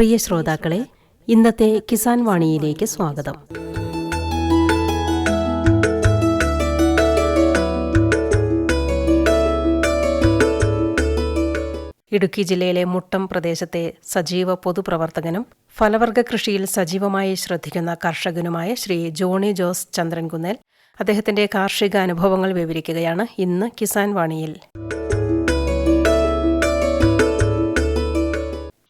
പ്രിയ ശ്രോതാക്കളെ ഇന്നത്തെ കിസാൻ വാണിയിലേക്ക് സ്വാഗതം. ഇടുക്കി ജില്ലയിലെ മുട്ടം പ്രദേശത്തെ സജീവ പൊതുപ്രവർത്തകനും ഫലവർഗ കൃഷിയിൽ സജീവമായി ശ്രദ്ധിക്കുന്ന കർഷകനുമായ ശ്രീ ജോണി ജോസ് ചന്ദ്രൻകുന്നേൽ അദ്ദേഹത്തിന്റെ കാർഷിക അനുഭവങ്ങൾ വിവരിക്കുകയാണ് ഇന്ന് കിസാൻ വാണിയിൽ.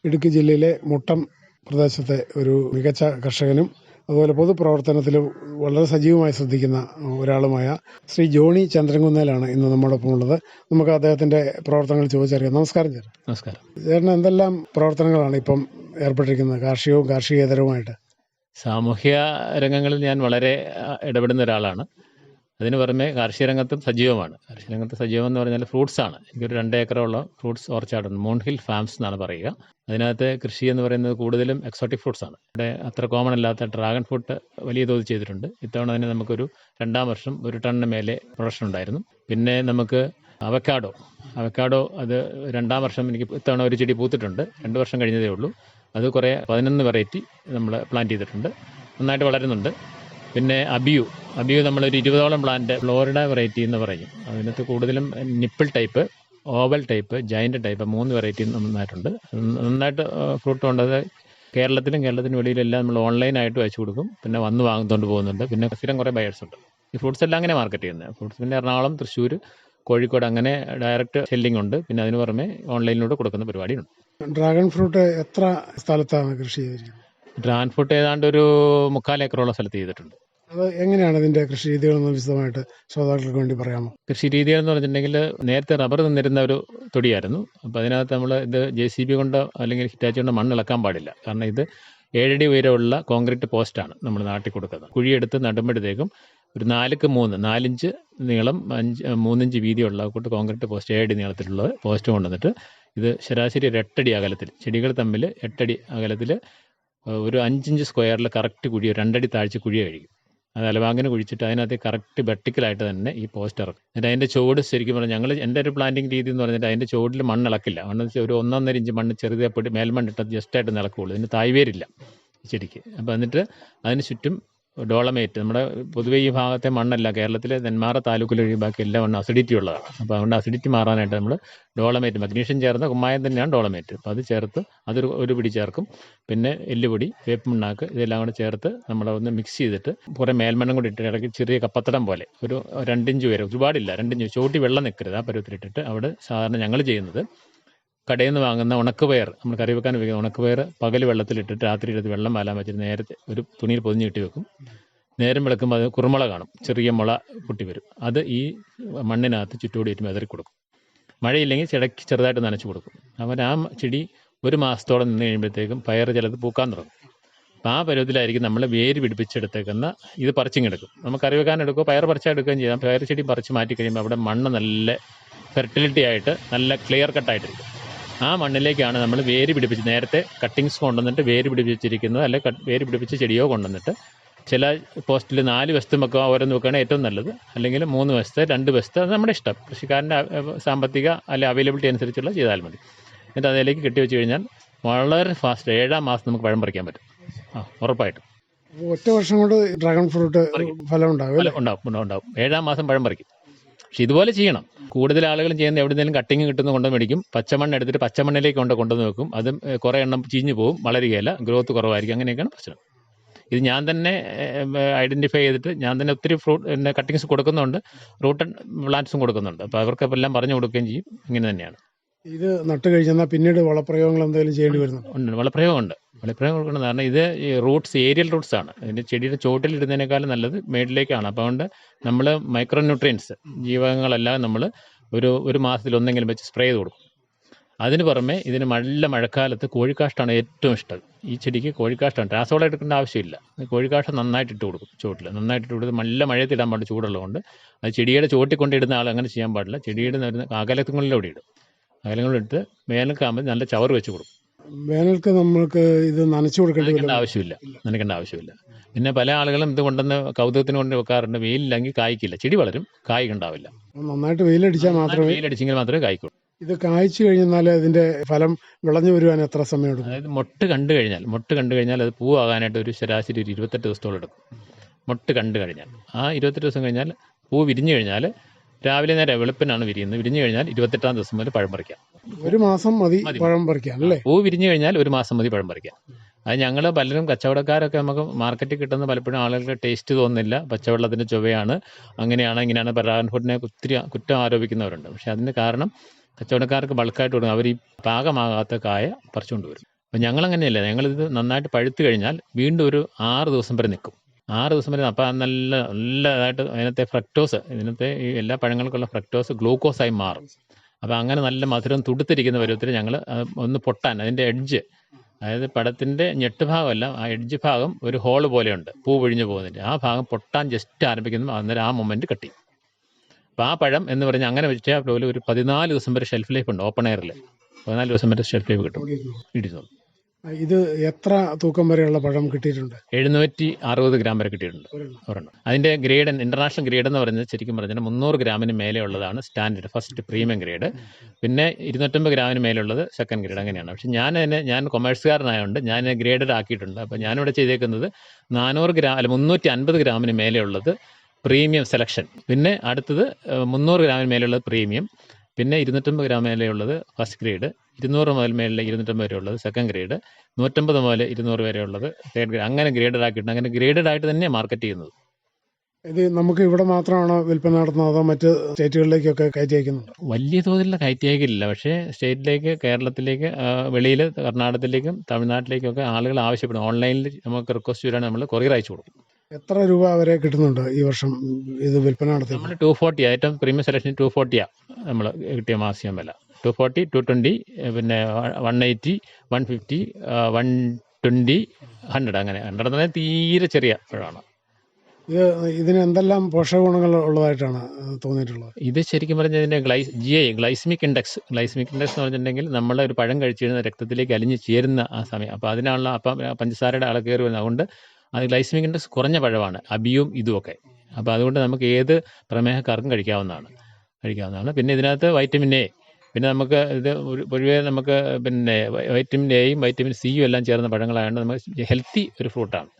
ഇടുക്കി ജില്ലയിലെ മുട്ടം പ്രദേശത്തെ ഒരു മികച്ച കർഷകനും അതുപോലെ പൊതുപ്രവർത്തനത്തിൽ വളരെ സജീവമായി ശ്രദ്ധിക്കുന്ന ഒരാളുമായ ശ്രീ ജോണി ചന്ദ്രൻകുന്നേലാണ് ഇന്ന് നമ്മോടൊപ്പം ഉള്ളത്. നമുക്ക് അദ്ദേഹത്തിന്റെ പ്രവർത്തനങ്ങൾ ചോദിച്ചറിയാം. നമസ്കാരം ചേട്ടൻ നമസ്കാരം. ചേട്ടൻ എന്തെല്ലാം പ്രവർത്തനങ്ങളാണ് ഇപ്പം ഏർപ്പെട്ടിരിക്കുന്നത് കാർഷികവും കാർഷികേതരവുമായിട്ട്? സാമൂഹ്യ രംഗങ്ങളിൽ ഞാൻ വളരെ ഇടപെടുന്ന ഒരാളാണ്. അതിന് പുറമെ കാർഷിക രംഗത്തും സജീവമാണ്. കാർഷിക രംഗത്ത് സജീവം എന്ന് പറഞ്ഞാൽ ഫ്രൂട്ട്സ് ആണ് എനിക്കൊരു രണ്ട് ഏക്കറോളം ഫ്രൂട്ട്സ് ഓർച്ചാർഡ് ഉണ്ട് മോൺഹിൽ ഫാംസ് എന്നാണ് പറയുക. അതിനകത്ത് കൃഷി എന്ന് പറയുന്നത് കൂടുതലും എക്സോട്ടിക് ഫ്രൂട്ട്സ് ആണ്. ഇവിടെ അത്ര കോമൺ അല്ലാത്ത ഡ്രാഗൺ ഫ്രൂട്ട് വലിയ തോതിൽ ചെയ്തിട്ടുണ്ട്. ഇത്തവണ തന്നെ നമുക്കൊരു രണ്ടാം വർഷം ഒരു ടണ്ണിന് മേലെ പ്രൊഡക്ഷൻ ഉണ്ടായിരുന്നു. പിന്നെ നമുക്ക് അവക്കാഡോ അവക്കാഡോ അത് രണ്ടാം വർഷം എനിക്ക് ഇത്തവണ ഒരു ചെടി പൂത്തിട്ടുണ്ട്. രണ്ട് വർഷം കഴിഞ്ഞതേ ഉള്ളൂ. അത് കുറേ പതിനൊന്ന് വെറൈറ്റി നമ്മൾ പ്ലാന്റ് ചെയ്തിട്ടുണ്ട്. നന്നായിട്ട് വളരുന്നുണ്ട്. പിന്നെ അബിയു അബിയു നമ്മളൊരു ഇരുപതോളം പ്ലാന്റ് ഫ്ലോറിഡ വെറൈറ്റി എന്ന് പറയും. അതിനകത്ത് കൂടുതലും nipple type oval type giant type മൂന്ന് വെറൈറ്റി നന്നായിട്ടുണ്ട്. നന്നായിട്ട് ഫ്രൂട്ട് കൊണ്ടത് കേരളത്തിലും കേരളത്തിന് വെളിയിലെല്ലാം നമ്മൾ ഓൺലൈനായിട്ട് അയച്ചു കൊടുക്കും. പിന്നെ വന്ന് വാങ്ങിക്കൊണ്ട് പോകുന്നുണ്ട്. പിന്നെ സ്ഥിരം കുറേ ബയേഴ്സ് ഉണ്ട്. ഈ ഫ്രൂട്ട്സ് എല്ലാം അങ്ങനെ മാർക്കറ്റ് ചെയ്യുന്നത് ഫ്രൂട്ട്സ് പിന്നെ എറണാകുളം തൃശ്ശൂർ കോഴിക്കോട് അങ്ങനെ ഡയറക്റ്റ് സെല്ലിംഗ് ഉണ്ട്. പിന്നെ അതിന് പുറമെ ഓൺലൈനിലൂടെ കൊടുക്കുന്ന പരിപാടിയുണ്ട്. ഡ്രാഗൺ ഫ്രൂട്ട് എത്ര സ്ഥലത്താണ് കൃഷി ചെയ്തിരിക്കുന്നത്? ഡ്രാഗൺ ഫ്രൂട്ട് ഏതാണ്ട് ഒരു മുക്കാൽ ഏക്കറോളം സ്ഥലത്ത് ചെയ്തിട്ടുണ്ട്. അത് എങ്ങനെയാണ് ഇതിന്റെ കൃഷി രീതികളെന്ന് വിശദമായിട്ട് ശ്രോതാക്കൾക്ക് വേണ്ടി പറയാമോ? കൃഷി രീതികൾ എന്ന് പറഞ്ഞിട്ടുണ്ടെങ്കിൽ നേരത്തെ റബ്ബർ നിന്നിരുന്ന ഒരു തൊടിയായിരുന്നു. അപ്പൊ അതിനകത്ത് നമ്മൾ ഇത് ജെ സി ബി കൊണ്ടോ അല്ലെങ്കിൽ ഹിറ്റാച്ചി കൊണ്ടോ മണ്ണ് ഇളക്കാൻ പാടില്ല. കാരണം ഇത് ഏഴടി ഉയരമുള്ള കോൺക്രീറ്റ് പോസ്റ്റാണ് നമ്മൾ നാട്ടി കൊടുക്കുന്നത്. കുഴിയെടുത്ത് നടുമ്പോഴത്തേക്കും ഒരു നാലുക്ക് മൂന്ന് നാലിഞ്ച് നീളം അഞ്ച് മൂന്നിഞ്ച് വീതിയുള്ള കൂട്ട് കോൺക്രീറ്റ് പോസ്റ്റ് ഏഴടി നീളത്തിലുള്ള പോസ്റ്റ് കൊണ്ടുവന്നിട്ട് ഇത് ശരാശരി ഒരു എട്ടടി അകലത്തിൽ ചെടികൾ തമ്മിൽ എട്ടടി അകലത്തിൽ ഒരു അഞ്ചിഞ്ച് സ്ക്വയറിൽ കറക്റ്റ് കുഴി രണ്ടടി താഴ്ച കുഴി കഴിക്കും. അത് അലവാങ്ങിന് കുഴിച്ചിട്ട് അതിനകത്ത് കറക്റ്റ് വെർട്ടിക്കലായിട്ട് തന്നെ ഈ പോസ്റ്റ് ഇറക്കും. എന്നിട്ട് അതിന്റെ ചുവട് ശരിക്കും പറഞ്ഞാൽ ഞങ്ങൾ എന്റെ ഒരു പ്ലാന്റിങ് രീതി എന്ന് പറഞ്ഞിട്ട് അതിന്റെ ചുവട്ടിൽ മണ്ണ് ഇളക്കില്ല. മണ്ണ് ഒരു ഒന്നൊന്നര ഇഞ്ച് മണ്ണ് ചെറുതായിട്ട് മേൽമണ്ണിട്ട് ജസ്റ്റ് ആയിട്ട് ഇളക്കുള്ളൂ. ഇതിന് തായ്വേരില്ല ചെടിക്ക്. അപ്പോൾ എന്നിട്ട് അതിന് ചുറ്റും ഡോളമേറ്റ്. നമ്മുടെ പൊതുവെ ഈ ഭാഗത്തെ മണ്ണല്ല. കേരളത്തിലെ നെന്മാറ താലൂക്കിലൊഴി ബാക്കി എല്ലാം മണ്ണും അസിഡിറ്റി ഉള്ളതാണ്. അപ്പോൾ അതുകൊണ്ട് അസിഡിറ്റി മാറാനായിട്ട് നമ്മൾ ഡോളമേറ്റ് മഗ്നീഷ്യം ചേർന്ന കുമ്മായം തന്നെയാണ് ഡോളമേറ്റ്. അപ്പോൾ അത് ചേർത്ത് അതൊരു ഒരു പിടി ചേർക്കും. പിന്നെ എല്ലുപൊടി വേപ്പ് മണ്ണാക്ക് ഇതെല്ലാം കൂടെ ചേർത്ത് നമ്മൾ ഒന്ന് മിക്സ് ചെയ്തിട്ട് കുറേ മേൽമണ്ണം കൂടി ഇട്ട് ഇടയ്ക്ക് ചെറിയ കപ്പത്തടം പോലെ. ഒരു രണ്ടിഞ്ച് വരെ ഒരുപാടില്ല. രണ്ടിഞ്ച് ചോട്ടി വെള്ളം നിൽക്കരുത് ആ പരുവത്തിലിട്ടിട്ട് അവിടെ സാധാരണ ഞങ്ങൾ ചെയ്യുന്നത്. കടയിൽ നിന്ന് വാങ്ങുന്ന ഉണക്കുപയർ നമ്മൾ കറി വെക്കാൻ ഉപയോഗിക്കുന്ന ഉണക്കുപയർ പകൽ വെള്ളത്തിലിട്ടിട്ട് രാത്രി എടുത്ത് വെള്ളം വാലാൻ വെച്ചിട്ട് നേരത്തെ ഒരു തുണിയിൽ പൊതിഞ്ഞ് കിട്ടി വെക്കും. നേരം വെളുക്കുമ്പോൾ അത് കുറുമുള കാണും ചെറിയ മുള പൊട്ടി വരും. അത് ഈ മണ്ണിനകത്ത് ചുറ്റോടിയിട്ട് മെതറി കൊടുക്കും. മഴയില്ലെങ്കിൽ ചെടക്ക് ചെറുതായിട്ട് നനച്ചു കൊടുക്കും. അപ്പോൾ ആ ചെടി ഒരു മാസത്തോളം നിന്ന് കഴിയുമ്പോഴത്തേക്കും പയർ ചിലത് പൂക്കാൻ തുടങ്ങും. അപ്പോൾ ആ പരുവത്തിലായിരിക്കും നമ്മൾ വേര് പിടിപ്പിച്ചെടുത്തേക്കുന്ന ഇത് പറിച്ചിങ്ങെടുക്കും നമുക്ക് കറി വെക്കാൻ എടുക്കുക പയർ പറിച്ചെടുക്കുകയും ചെയ്യാം. പയർ ചെടി പറിച്ച് മാറ്റി കഴിയുമ്പോൾ അവിടെ മണ്ണ് നല്ല ഫെർട്ടിലിറ്റി ആയിട്ട് നല്ല ക്ലിയർ കട്ടായിട്ടിരിക്കും ആ മണ്ണിലേക്കാണ് നമ്മൾ വേര് പിടിപ്പിച്ച് നേരത്തെ കട്ടിങ്സ് കൊണ്ടുവന്നിട്ട് വേര് പിടിപ്പിച്ചിരിക്കുന്നത് അല്ലെ വേര് പിടിപ്പിച്ച ചെടിയോ കൊണ്ടുവന്നിട്ട്. ചില പോസ്റ്റിൽ നാല് വസ്തു വെക്കുക ഓരോന്ന് വെക്കുകയാണെങ്കിൽ ഏറ്റവും നല്ലത്. അല്ലെങ്കിൽ മൂന്ന് വസ്ത് രണ്ട് വസ്ത് അത് നമ്മുടെ ഇഷ്ടം. കൃഷിക്കാരന്റെ സാമ്പത്തിക അല്ലെ അവൈലബിലിറ്റി അനുസരിച്ചുള്ള ചെയ്താൽ മതി. എന്നിട്ട് അതിലേക്ക് കെട്ടി വെച്ച് കഴിഞ്ഞാൽ വളരെ ഫാസ്റ്റ് ഏഴാം മാസം നമുക്ക് പഴം പറിക്കാൻ പറ്റും. ആ ഉറപ്പായിട്ടും. ഒറ്റ വർഷം കൊണ്ട് ഡ്രാഗൺ ഫ്രൂട്ട് ഫലം ഉണ്ടാവും ഉണ്ടാവും, ഉണ്ടാവും. ഏഴാം മാസം പഴം പറിക്കും. പക്ഷെ ഇതുപോലെ ചെയ്യണം. കൂടുതൽ ആളുകളും ചെയ്യുന്ന എവിടെയെങ്കിലും കട്ടിങ് കിട്ടുന്ന കൊണ്ടു മേടിക്കും. പച്ചമണ്ണ് എടുത്തിട്ട് പച്ചമണ്ണിലേക്ക് കൊണ്ട് കൊണ്ടുവന്ന് വെക്കും. അതും കുറെ എണ്ണം ചീഞ്ഞു പോകും. വളരുകയില്ല. ഗ്രോത്ത് കുറവായിരിക്കും. അങ്ങനെയൊക്കെയാണ് പ്രശ്നം. ഇത് ഞാൻ തന്നെ ഐഡന്റിഫൈ ചെയ്തിട്ട് ഞാൻ തന്നെ ഒത്തിരി ഫ്രൂട്ട് കട്ടിങ്സ് കൊടുക്കുന്നുണ്ട്. റൂട്ട് പ്ലാന്റ്സും കൊടുക്കുന്നുണ്ട്. അപ്പോൾ അവർക്ക് എല്ലാം പറഞ്ഞു കൊടുക്കുകയും ചെയ്യും. ഇങ്ങനെ തന്നെയാണ്. ഇത് നട്ട് കഴിഞ്ഞാൽ പിന്നീട് വളപ്രയോഗങ്ങൾ എന്തെങ്കിലും ചെയ്യേണ്ടി വരുന്നു ഉണ്ട്. വളപ്രയോഗമുണ്ട്. വളപ്രയോഗം കൊടുക്കുന്നത് കാരണം ഇത് ഈ റൂട്ട്സ് ഏരിയൽ റൂട്ട്സ് ആണ്. ഇതിന്റെ ചെടിയുടെ ചോട്ടിൽ ഇടുന്നതിനേക്കാളും നല്ലത് മേടിലേക്കാണ്. അപ്പോൾ അതുകൊണ്ട് നമ്മൾ മൈക്രോ ന്യൂട്രിയൻസ് ജീവകങ്ങളെല്ലാം നമ്മൾ ഒരു ഒരു മാസത്തിൽ ഒന്നെങ്കിലും വെച്ച് സ്പ്രേ ചെയ്ത് കൊടുക്കും. അതിന് പുറമെ ഇതിന് നല്ല മഴക്കാലത്ത് കോഴിക്കാഷ്ടാണ് ഏറ്റവും ഇഷ്ടം. ഈ ചെടിക്ക് കോഴിക്കാഷ്ടാണ്. രാസവളം എടുക്കേണ്ട ആവശ്യമില്ല. കോഴിക്കാഷ്ടം നന്നായിട്ട് ഇട്ട് കൊടുക്കും ചുവട്ടിൽ നന്നായിട്ട് ഇട്ട് കൊടുത്ത് നല്ല മഴയത്ത് ഇടാൻ പാടില്ല ചൂടുള്ളതുകൊണ്ട്. അത് ചെടിയുടെ ചുവട്ടിൽ കൊണ്ടിടുന്ന ആൾ അങ്ങനെ ചെയ്യാൻ പാടില്ല. ചെടിയുടെ അകലത്തുകളിലൂടെ ഇടും. അകലങ്ങളിലെടുത്ത് വേനൽക്കാകുമ്പോൾ നല്ല ചവർ വെച്ച് കൊടുക്കും. വേനൽക്ക് നമ്മൾക്ക് ഇത് നനച്ചു കൊടുക്കേണ്ട ആവശ്യമില്ല. നനയ്ക്കേണ്ട ആവശ്യമില്ല. പിന്നെ പല ആളുകളും ഇത് കൊണ്ടുവന്ന് കൗതുകത്തിന് കൊണ്ട് വെക്കാറുണ്ട്. വെയിലില്ലെങ്കിൽ കായ്ക്കില്ല. ചെടി വളരും കായ് ഉണ്ടാവില്ല. നന്നായിട്ട് വെയിലടിച്ചാൽ മാത്രമേ വെയിലടിച്ചെങ്കിൽ മാത്രമേ കായ്ക്കുള്ളൂ ഇത് കായ്ച്ചു കഴിഞ്ഞാൽ അതിന്റെ ഫലം വിളഞ്ഞു വരുവാൻ എത്ര സമയം എടുക്കും? അതായത് മൊട്ട് കണ്ടു കഴിഞ്ഞാൽ മൊട്ട് കണ്ടു കഴിഞ്ഞാൽ അത് പൂവാകാനായിട്ട് ഒരു ശരാശരി ഒരു ഇരുപത്തെട്ട് ദിവസത്തോളം എടുക്കും. മൊട്ട് കണ്ടു കഴിഞ്ഞാൽ. ആ ഇരുപത്തെട്ട് ദിവസം കഴിഞ്ഞാൽ പൂ വിരിഞ്ഞു കഴിഞ്ഞാൽ രാവിലെ നേരെ വെളുപ്പിനാണ് വിരിയുന്നത്. വിരിഞ്ഞു കഴിഞ്ഞാൽ ഇരുപത്തെട്ടാം ദിവസം മുതൽ പഴം പറിക്കാം. ഒരു മാസം മതി. പഴം പറിക്കാം അല്ലേ? പൂ വിരിഞ്ഞു കഴിഞ്ഞാൽ ഒരു മാസം മതി പഴം പറിക്കാം അത് ഞങ്ങൾ പലരും കച്ചവടക്കാരൊക്കെ നമുക്ക് മാർക്കറ്റിൽ കിട്ടുന്ന പലപ്പോഴും ആളുകൾക്ക് ടേസ്റ്റ് തോന്നുന്നില്ല. പച്ചവെള്ളത്തിന്റെ ചുവയാണ് അങ്ങനെയാണ് ഇങ്ങനെയാണ് ഡ്രാഗൺ ഫ്രൂട്ടിനെ ഒത്തിരി കുറ്റം ആരോപിക്കുന്നവരുണ്ട്. പക്ഷേ അതിന് കാരണം കച്ചവടക്കാർക്ക് ബൾക്കായിട്ട് കൊടുക്കും. അവർ ഈ പാകമാകാത്ത കായ പറിച്ചുകൊണ്ട് വരും. അപ്പം ഞങ്ങളങ്ങനെയല്ല. ഞങ്ങളിത് നന്നായിട്ട് പഴുത്തു കഴിഞ്ഞാൽ വീണ്ടും ഒരു ആറ് ദിവസം വരെ നിൽക്കും. ആറ് ദിവസം വരെ അപ്പം നല്ല നല്ലതായിട്ട് അതിനകത്തെ ഫ്രക്ടോസ് ഇതിനകത്തെ ഈ എല്ലാ പഴങ്ങൾക്കുള്ള ഫ്രക്ടോസ് ഗ്ലൂക്കോസായി മാറും. അപ്പം അങ്ങനെ നല്ല മധുരം തുടുത്തിരിക്കുന്ന പരുവത്തിൽ ഞങ്ങൾ ഒന്ന് പൊട്ടാൻ അതിന്റെ എഡ്ജ് അതായത് പടത്തിന്റെ ഞെട്ട് ഭാഗമല്ല ആ എഡ്ജ് ഭാഗം ഒരു ഹോൾ പോലെയുണ്ട് പൂ പൊഴിഞ്ഞു പോകുന്നതിന്റെ ആ ഭാഗം പൊട്ടാൻ ജസ്റ്റ് ആരംഭിക്കുന്നു അന്നേരം ആ മൊമെന്റ് കട്ടി. അപ്പോൾ ആ പഴം എന്ന് പറഞ്ഞാൽ അങ്ങനെ വെച്ചാൽ പോലെ ഒരു പതിനാല് ദിവസം വരെ ഷെൽഫ് ലൈഫ് ഉണ്ട് ഓപ്പൺ എയറിൽ പതിനാല് ദിവസം വരെ ഷെൽഫ് ലൈഫ് കിട്ടും. ഇടിച്ചു ഇത് എത്ര തൂക്കം വരെയുള്ള പഴം കിട്ടിയിട്ടുണ്ട്? എഴുന്നൂറ്റി അറുപത് ഗ്രാം വരെ കിട്ടിയിട്ടുണ്ട്. ഒരെണ്ണം. അതിന്റെ ഗ്രേഡ് ഇന്റർനാഷണൽ ഗ്രേഡ് എന്ന് പറയുന്നത് ശരിക്കും പറഞ്ഞാൽ മുന്നൂറ് ഗ്രാമിന് മേലെ ഉള്ളതാണ് സ്റ്റാൻഡേർഡ് ഫസ്റ്റ് പ്രീമിയം ഗ്രേഡ്. പിന്നെ ഇരുന്നൂറ്റമ്പത് ഗ്രാമിന് മേലുള്ളത് സെക്കൻഡ് ഗ്രേഡ് അങ്ങനെയാണ്. പക്ഷെ ഞാൻ തന്നെ ഞാൻ കൊമേഴ്സുകാരനായതുകൊണ്ട് ഞാൻ ഗ്രേഡഡ് ആക്കിയിട്ടുണ്ട്. അപ്പോൾ ഞാനിവിടെ ചെയ്തേക്കുന്നത് നാനൂറ് ഗ്രാം അല്ല മുന്നൂറ്റി അൻപത് ഗ്രാമിന് മേലെയുള്ളത് പ്രീമിയം സെലക്ഷൻ. പിന്നെ അടുത്തത് മുന്നൂറ് ഗ്രാമിന് മേലെയുള്ളത് പ്രീമിയം. പിന്നെ ഇരുന്നൂറ്റമ്പത് ഗ്രാം മേലെയുള്ളത് ഫസ്റ്റ് ഗ്രേഡ് ഇരുന്നൂറ് മുതൽ മേലെ ഇരുന്നൂറ്റമ്പത് വരെ ഉള്ളത് സെക്കൻഡ് ഗ്രേഡ് നൂറ്റമ്പത് മുതൽ ഇരുന്നൂറ് വരെ ഉള്ളത് തേർഡ് ഗ്രേഡ് അങ്ങനെ ഗ്രേഡഡ് ആക്കിയിട്ടുണ്ട്. അങ്ങനെ ഗ്രേഡഡ് ആയിട്ട് തന്നെ മാർക്കറ്റ് ചെയ്യുന്നത്. ഇത് നമുക്ക് ഇവിടെ മാത്രമാണോ വിൽപ്പന നടത്തുന്നത് അതോ മറ്റ് സ്റ്റേറ്റുകളിലേക്കൊക്കെ കയറ്റി അയക്കുന്നത് വലിയ തോതിലുള്ള കയറ്റി അയക്കില്ല പക്ഷേ സ്റ്റേറ്റിലേക്ക് കേരളത്തിലേക്ക് വെളിയിൽ കർണാടകത്തിലേക്കും തമിഴ്നാട്ടിലേക്കൊക്കെ ആളുകൾ ആവശ്യപ്പെടും. ഓൺലൈനിൽ നമുക്ക് റിക്വസ്റ്റ് വരികയാണെങ്കിൽ നമ്മൾ കൊറിയർ അയച്ചു കൊടുക്കും. എത്ര രൂപ വരെ കിട്ടുന്നുണ്ട് ഈ വർഷം ഇത് വിൽപ്പന നടത്തി നമ്മൾ ടു ഫോർട്ടി ഏറ്റവും പ്രീമിയം സെലക്ഷൻ ടു ഫോർട്ടിയാണ് നമ്മൾ കിട്ടിയ മാസികം വില. ടു ഫോർട്ടി ടു ട്വന്റി പിന്നെ one eighty one fifty one twenty hundred അങ്ങനെ. ഹൺഡ്രഡ് എന്ന് പറഞ്ഞാൽ തീരെ ചെറിയ പഴമാണ് ഇത് ഇതിന് എന്തെല്ലാം പോഷകഗുണങ്ങൾ ഉള്ളതായിട്ടാണ് തോന്നിയിട്ടുള്ളത്? ഇത് ശരിക്കും പറഞ്ഞാൽ ഇതിന്റെ glaze G I glycemic index glycemic index എന്ന് പറഞ്ഞിട്ടുണ്ടെങ്കിൽ നമ്മൾ ഒരു പഴം കഴിച്ചിരുന്ന കഴിഞ്ഞാൽ രക്തത്തിലേക്ക് അലിഞ്ഞ് ചേരുന്ന ആ സമയം. അപ്പോൾ അതിനുള്ള അപ്പം പഞ്ചസാരയുടെ അളവ് കയറി വരുന്നത് അതുകൊണ്ട് അത് ഗ്ലൈസമിക് ഇൻഡെക്സ് കുറഞ്ഞ പഴമാണ് അബിയും ഇതുമൊക്കെ അപ്പോൾ അതുകൊണ്ട് നമുക്ക് ഏത് പ്രമേഹക്കാർക്കും കഴിക്കാവുന്നതാണ് കഴിക്കാവുന്നതാണ്. പിന്നെ ഇതിനകത്ത് വൈറ്റമിൻ എ പിന്നെ നമുക്ക് ഇത് പൊതുവേ നമുക്ക് പിന്നെ വൈറ്റമിൻ എയും വൈറ്റമിൻ സിയും എല്ലാം ചേർന്ന പഴങ്ങളായതുകൊണ്ട് നമുക്ക് ഹെൽത്തി ഒരു ഫ്രൂട്ടാണ്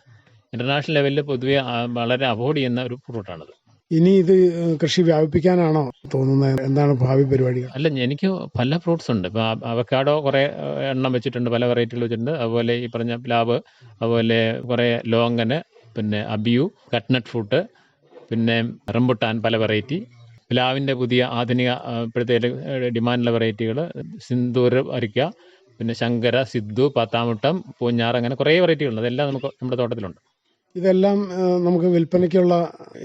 ഇന്റർനാഷണൽ ലെവലിൽ പൊതുവേ വളരെ അവോയ്ഡ് ചെയ്യുന്ന ഒരു ഫ്രൂട്ടാണത് ഇനി ഇത് കൃഷി വ്യാപിപ്പിക്കാനാണോ തോന്നുന്നത്? എന്താണ് ഭാവി പരിപാടികൾ? അല്ല എനിക്ക് പല ഫ്രൂട്ട്സ് ഉണ്ട്. ഇപ്പോൾ അവക്കാഡോ കുറേ എണ്ണം വെച്ചിട്ടുണ്ട് പല വെറൈറ്റികൾ വെച്ചിട്ടുണ്ട്. അതുപോലെ ഈ പറഞ്ഞ പ്ലാവ് അതുപോലെ കുറേ ലോങ്ങന് പിന്നെ അബിയു കട്ട്നട്ട് ഫ്രൂട്ട് പിന്നെ റംബുട്ടാൻ പല വെറൈറ്റി. പ്ലാവിന്റെ പുതിയ ആധുനിക ഇപ്പോഴത്തെ ഡിമാൻഡുള്ള വെറൈറ്റികൾ സിന്ദൂർ അരിക്ക പിന്നെ ശങ്കര സിദ്ധു പത്താമുട്ടം പൂഞ്ഞാറ് അങ്ങനെ കുറേ വെറൈറ്റികളുണ്ട്. അതെല്ലാം നമുക്ക് നമ്മുടെ തോട്ടത്തിലുണ്ട്. ഇതെല്ലാം നമുക്ക് വിൽപ്പനയ്ക്കുള്ള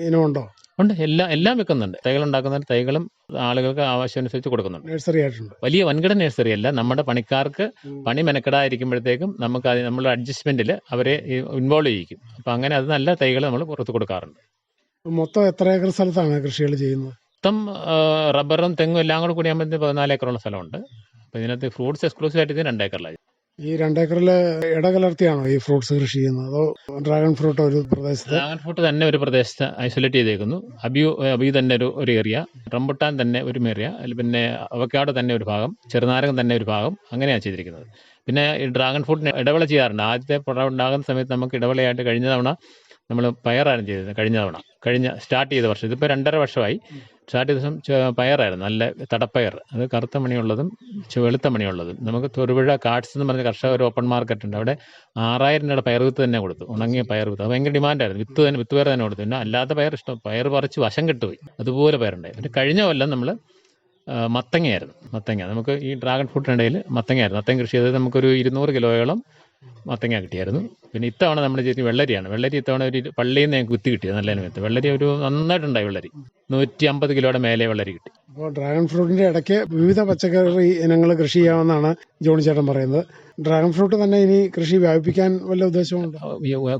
ഇനമുണ്ടോ? ഉണ്ട്. എല്ലാം എല്ലാം വെക്കുന്നുണ്ട്. തൈകൾ ഉണ്ടാക്കുന്ന തൈകളും ആളുകൾക്ക് ആവശ്യമനുസരിച്ച് കൊടുക്കുന്നുണ്ട്. നഴ്സറി ആയിട്ടുണ്ട്. വലിയ വൻകിട നഴ്സറി അല്ല. നമ്മുടെ പണിക്കാർക്ക് പണി മെനക്കെടായിരിക്കുമ്പോഴത്തേക്കും നമുക്ക് അത് നമ്മൾ അഡ്ജസ്റ്റ്മെന്റിൽ അവരെ ഇൻവോൾവ് ചെയ്യിക്കും. അപ്പം അങ്ങനെ അത് നല്ല തൈകൾ നമ്മൾ പുറത്ത് കൊടുക്കാറുണ്ട്. മൊത്തം എത്ര ഏക്കർ സ്ഥലത്താണ് കൃഷികൾ ചെയ്യുന്നത്? മൊത്തം റബ്ബറും തെങ്ങും എല്ലാം കൂടെ കൂടി ആകുമ്പോഴത്തേക്ക് പതിനാല് ഏക്കറുള്ള സ്ഥലമുണ്ട്. അപ്പം ഇതിനകത്ത് ഫ്രൂട്ട്സ് എക്സ്ക്ലൂസീവ് ആയിട്ട് ഇത് രണ്ട് ഏക്കറിലായി ഈ രണ്ടേക്കറിൽ ഇടകലർത്തിയാണോ ഈ ഫ്രൂട്ട്സ് കൃഷി ചെയ്യുന്നത്? അതോ ഡ്രാഗൺ ഫ്രൂട്ട് ഒരു പ്രദേശത്ത്? ഡ്രാഗൺ ഫ്രൂട്ട് തന്നെ ഒരു പ്രദേശത്ത് ഐസൊലേറ്റ് ചെയ്തേക്കുന്നു. അബിയു അബിയു തന്നെ ഒരു ഒരു ഏരിയ. റംബുട്ടാൻ തന്നെ ഒരു ഏരിയ. പിന്നെ അവക്കാട് തന്നെ ഒരു ഭാഗം. ചെറുനാരകം തന്നെ ഒരു ഭാഗം. അങ്ങനെയാണ് ചെയ്തിരിക്കുന്നത്. പിന്നെ ഈ ഡ്രാഗൺ ഫ്രൂട്ടിന് ഇടവേള ചെയ്യാറുണ്ട്. ആദ്യത്തെ പുഴ ഉണ്ടാകുന്ന സമയത്ത് നമുക്ക് ഇടവേളയായിട്ട് കഴിഞ്ഞ തവണ നമ്മൾ പയറാണ് ചെയ്തിരുന്നത് കഴിഞ്ഞ തവണ. കഴിഞ്ഞ സ്റ്റാർട്ട് ചെയ്ത വർഷം. ഇതിപ്പോൾ രണ്ടര വർഷമായി. സ്റ്റാർട്ട് ചെയ്ത ദിവസം പയറായിരുന്നു. നല്ല തടപ്പയർ അത് കറുത്ത മണിയുള്ളതും വെളുത്ത മണിയുള്ളതും. നമുക്ക് തൊരുപുഴ കാർഡ്സ് എന്ന് പറഞ്ഞ കർഷകർ ഓപ്പൺ മാർക്കറ്റ് ഉണ്ട്. അവിടെ ആറായിരം രൂപയുടെ പയർ വിത്ത് തന്നെ കൊടുത്തു. ഉണങ്ങിയ പയർ വിത്ത്. അത് ഭയങ്കര ഡിമാൻഡായിരുന്നു വിത്ത് തന്നെ വിത്ത് പയർ തന്നെ കൊടുത്തു. പിന്നെ അല്ലാത്ത പയർ ഇഷ്ടം. പയർ പറിച്ച് വശം കിട്ടുപോയി. അതുപോലെ പയറുണ്ടായി പിന്നെ കഴിഞ്ഞ കൊല്ലം നമ്മൾ മത്തങ്ങയായിരുന്നു. മത്തങ്ങ. നമുക്ക് ഈ ഡ്രാഗൺ ഫ്രൂട്ടിനിടയിൽ മത്തങ്ങയായിരുന്നു. മത്തങ്ങ കൃഷി ചെയ്തത് നമുക്കൊരു ഇരുന്നൂറ് കിലോയോളം മത്തങ്ങ കിട്ടിയായിരുന്നു. പിന്നെ ഇത്തവണ നമ്മൾ ചേച്ചി വെള്ളരിയാണ്. വെള്ളരി ഇത്തവണ ഒരു പള്ളിയിൽ നിന്ന് ഞങ്ങൾക്ക് കുത്തി കിട്ടിയത് നല്ല നിമിത്തം വെള്ളരി ഒരു നന്നായിട്ടുണ്ടായി വെള്ളരി. നൂറ്റി അമ്പത് കിലോയുടെ മേലെ വെള്ളരി കിട്ടി. അപ്പോൾ ഡ്രാഗൺ ഫ്രൂട്ടിന്റെ ഇടയ്ക്ക് വിവിധ പച്ചക്കറി ഇനങ്ങൾ കൃഷി ചെയ്യാമെന്നാണ് ജോണി ചേട്ടൻ പറയുന്നത്. ഡ്രാഗൺ ഫ്രൂട്ട് തന്നെ ഇനി കൃഷി വ്യാപിപ്പിക്കാൻ വല്ല ഉദ്ദേശമുണ്ടോ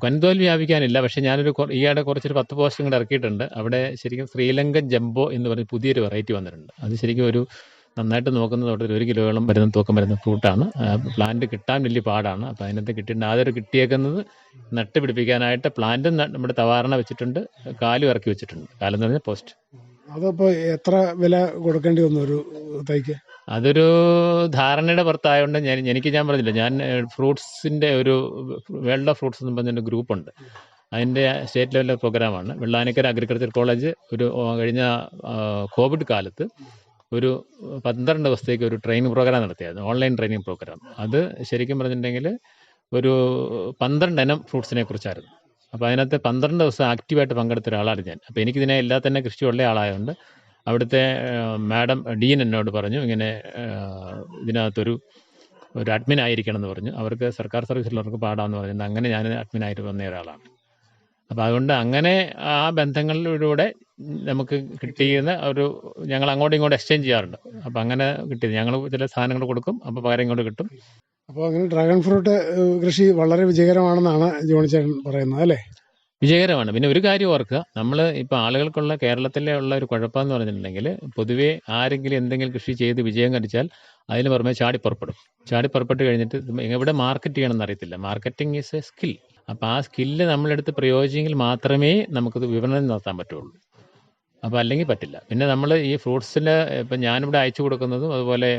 വൻതോൽ വ്യാപിക്കാനില്ല. പക്ഷെ ഞാനൊരു ഈയിടെ കുറച്ചൊരു പത്ത് പോസ്റ്റും കൂടെ ഇറക്കിയിട്ടുണ്ട്. അവിടെ ശരിക്കും ശ്രീലങ്കൻ ജംബോ എന്ന് പറഞ്ഞ് പുതിയൊരു വെറൈറ്റി വന്നിട്ടുണ്ട്. അത് ശരിക്കും ഒരു നന്നായിട്ട് നോക്കുന്ന തോട്ടത്തിൽ ഒരു കിലോയോളം വരുന്ന തൂക്കം വരുന്ന ഫ്രൂട്ടാണ് പ്ലാന്റ് കിട്ടാൻ വലിയ പാടാണ്. അപ്പോൾ അതിനകത്ത് കിട്ടിയിട്ടുണ്ട് ആദ്യം കിട്ടിയേക്കുന്നത് നട്ട് പിടിപ്പിക്കാനായിട്ട് പ്ലാന്റ് നമ്മുടെ തവാരണ വെച്ചിട്ടുണ്ട് കാലും ഇറക്കി വെച്ചിട്ടുണ്ട്. കാലം എന്ന് പറഞ്ഞാൽ പോസ്റ്റ് അതപ്പോ എത്ര വില കൊടുക്കേണ്ടി വന്നു ഒരു തൈക്ക്? അതൊരു ധാരണയുടെ പുറത്തായതുകൊണ്ട് ഞാൻ എനിക്ക് ഞാൻ പറഞ്ഞില്ല. ഞാൻ ഫ്രൂട്ട്സിന്റെ ഒരു വേൾഡ് ഓഫ് ഫ്രൂട്ട്സ് എന്ന് പറഞ്ഞൊരു ഗ്രൂപ്പുണ്ട് അതിന്റെ സ്റ്റേറ്റ് ലെവലിലെ പ്രോഗ്രാമാണ് വെള്ളാനിക്കര അഗ്രികൾച്ചർ കോളേജ് ഒരു കഴിഞ്ഞ കോവിഡ് കാലത്ത് ഒരു പന്ത്രണ്ട് ദിവസത്തേക്ക് ഒരു ട്രെയിനിങ് പ്രോഗ്രാം നടത്തിയായിരുന്നു. ഓൺലൈൻ ട്രെയിനിങ് പ്രോഗ്രാം അത് ശരിക്കും പറഞ്ഞിട്ടുണ്ടെങ്കിൽ ഒരു പന്ത്രണ്ട് ഇനം ഫ്രൂട്ട്സിനെ കുറിച്ചായിരുന്നു. അപ്പോൾ അതിനകത്ത് പന്ത്രണ്ട് ദിവസം ആക്റ്റീവായിട്ട് പങ്കെടുത്ത ഒരാളാണ് ഞാൻ. അപ്പോൾ എനിക്കിതിനെ എല്ലാ തന്നെ കൃഷിയുള്ള ആളായതുകൊണ്ട് അവിടുത്തെ മാഡം ഡീൻ എന്നോട് പറഞ്ഞു ഇങ്ങനെ ഇതിനകത്തൊരു ഒരു അഡ്മിൻ ആയിരിക്കണം എന്ന് പറഞ്ഞു. അവർക്ക് സർക്കാർ സർവീസിലുള്ളവർക്ക് പാടാമെന്ന് പറഞ്ഞു. അങ്ങനെ ഞാൻ അഡ്മിൻ ആയിട്ട് വന്ന ഒരാളാണ്. അപ്പോൾ അതുകൊണ്ട് അങ്ങനെ ആ ബന്ധങ്ങളിലൂടെ നമുക്ക് കിട്ടിയിരുന്ന ഒരു ഞങ്ങൾ അങ്ങോട്ടും ഇങ്ങോട്ടും എക്സ്ചേഞ്ച് ചെയ്യാറുണ്ട്. അപ്പോൾ അങ്ങനെ കിട്ടിയത് ഞങ്ങൾ ചില സാധനങ്ങൾ കൊടുക്കും അപ്പോൾ പകരം ഇങ്ങോട്ട് കിട്ടും. അപ്പോൾ അങ്ങനെ ഡ്രാഗൺ ഫ്രൂട്ട് കൃഷി വളരെ വിജയകരമാണെന്നാണ് ജോണി ചേട്ടൻ പറയുന്നത് അല്ലേ? വിജയകരമാണ്. പിന്നെ ഒരു കാര്യം ഓർക്കുക. നമ്മൾ ഇപ്പോൾ ആളുകൾക്കുള്ള കേരളത്തിലെ ഉള്ള ഒരു കുഴപ്പമെന്ന് പറഞ്ഞിട്ടുണ്ടെങ്കിൽ പൊതുവേ ആരെങ്കിലും എന്തെങ്കിലും കൃഷി ചെയ്ത് വിജയം കടിച്ചാൽ അതിന് പുറമെ ചാടി പുറപ്പെടും. ചാടി പുറപ്പെട്ട് കഴിഞ്ഞിട്ട് എവിടെ മാർക്കറ്റ് ചെയ്യണമെന്ന് അറിയത്തില്ല. മാർക്കറ്റിംഗ് ഈസ് എ സ്കിൽ അപ്പോൾ ആ സ്കില്ല് നമ്മളെടുത്ത് പ്രയോജിച്ചെങ്കിൽ മാത്രമേ നമുക്കത് വിപണനം നടത്താൻ പറ്റുള്ളൂ. അപ്പോൾ അല്ലെങ്കിൽ പറ്റില്ല. പിന്നെ നമ്മൾ ഈ ഫ്രൂട്ട്സിൽ ഇപ്പം ഞാനിവിടെ അയച്ചു കൊടുക്കുന്നതും അതുപോലെ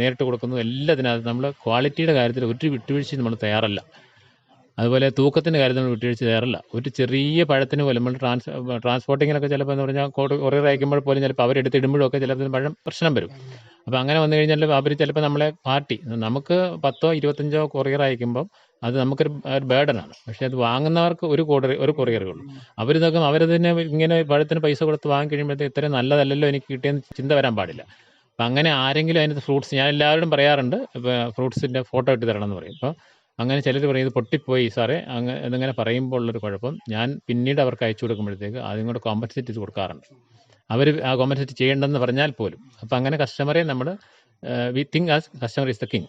നേരിട്ട് കൊടുക്കുന്നതും എല്ലാത്തിനകത്ത് നമ്മൾ ക്വാളിറ്റിയുടെ കാര്യത്തിൽ ഒരു വിട്ടുവീഴ്ച നമ്മൾ തയ്യാറല്ല. അതുപോലെ തൂക്കത്തിന്റെ കാര്യത്തിൽ നമ്മൾ വിട്ടുവീഴ്ച തയ്യാറല്ല. ഒരു ചെറിയ പഴത്തിന് പോലും നമ്മൾ ട്രാൻസ് ട്രാൻസ്പോർട്ടിങ്ങിനൊക്കെ ചിലപ്പോൾ എന്ന് പറഞ്ഞാൽ കൊറിയർ അയക്കുമ്പോൾ പോലും ചിലപ്പോൾ അവരെടുത്ത് ഇടുമ്പോഴൊക്കെ ചിലപ്പോൾ പഴം പ്രശ്നം വരും. അപ്പോൾ അങ്ങനെ വന്നു കഴിഞ്ഞാൽ അവർ ചിലപ്പോൾ നമ്മളെ പാർട്ടി നമുക്ക് പത്തോ ഇരുപത്തഞ്ചോ കൊറിയർ അയക്കുമ്പം അത് നമുക്കൊരു ഒരു ബേഡനാണ് പക്ഷെ അത് വാങ്ങുന്നവർക്ക് ഒരു കൊറിയർ ഒരു കൊറിയറേ ഉള്ളൂ. അവർ നോക്കും അവരതിനെ ഇങ്ങനെ പഴത്തിന് പൈസ കൊടുത്ത് വാങ്ങി കഴിയുമ്പോഴത്തേക്ക് ഇത്രയും നല്ലതല്ലല്ലോ എനിക്ക് കിട്ടിയെന്ന് ചിന്ത വരാൻ പാടില്ല. അപ്പം അങ്ങനെ ആരെങ്കിലും അതിനകത്ത് ഫ്രൂട്ട്സ് ഞാൻ എല്ലാവരോടും പറയാറുണ്ട്. ഫ്രൂട്ട്സിന്റെ ഫോട്ടോ ഇട്ട് തരണം എന്ന് പറയും. അപ്പോൾ അങ്ങനെ ചിലർ പറയും ഇത് പൊട്ടിപ്പോയി സാറേ. അങ്ങ് എന്നിങ്ങനെ പറയുമ്പോൾ ഉള്ളൊരു കുഴപ്പം. ഞാൻ പിന്നീട് അവർക്ക് അയച്ചു കൊടുക്കുമ്പോഴത്തേക്ക് അതും കൂടെ കോമ്പൻസേറ്റ് ചെയ്ത് കൊടുക്കാറുണ്ട്. അവർ ആ കോമ്പൻസേറ്റ് ചെയ്യേണ്ടെന്ന് പറഞ്ഞാൽ പോലും. അപ്പം അങ്ങനെ കസ്റ്റമറെ നമ്മൾ we think as customer is the king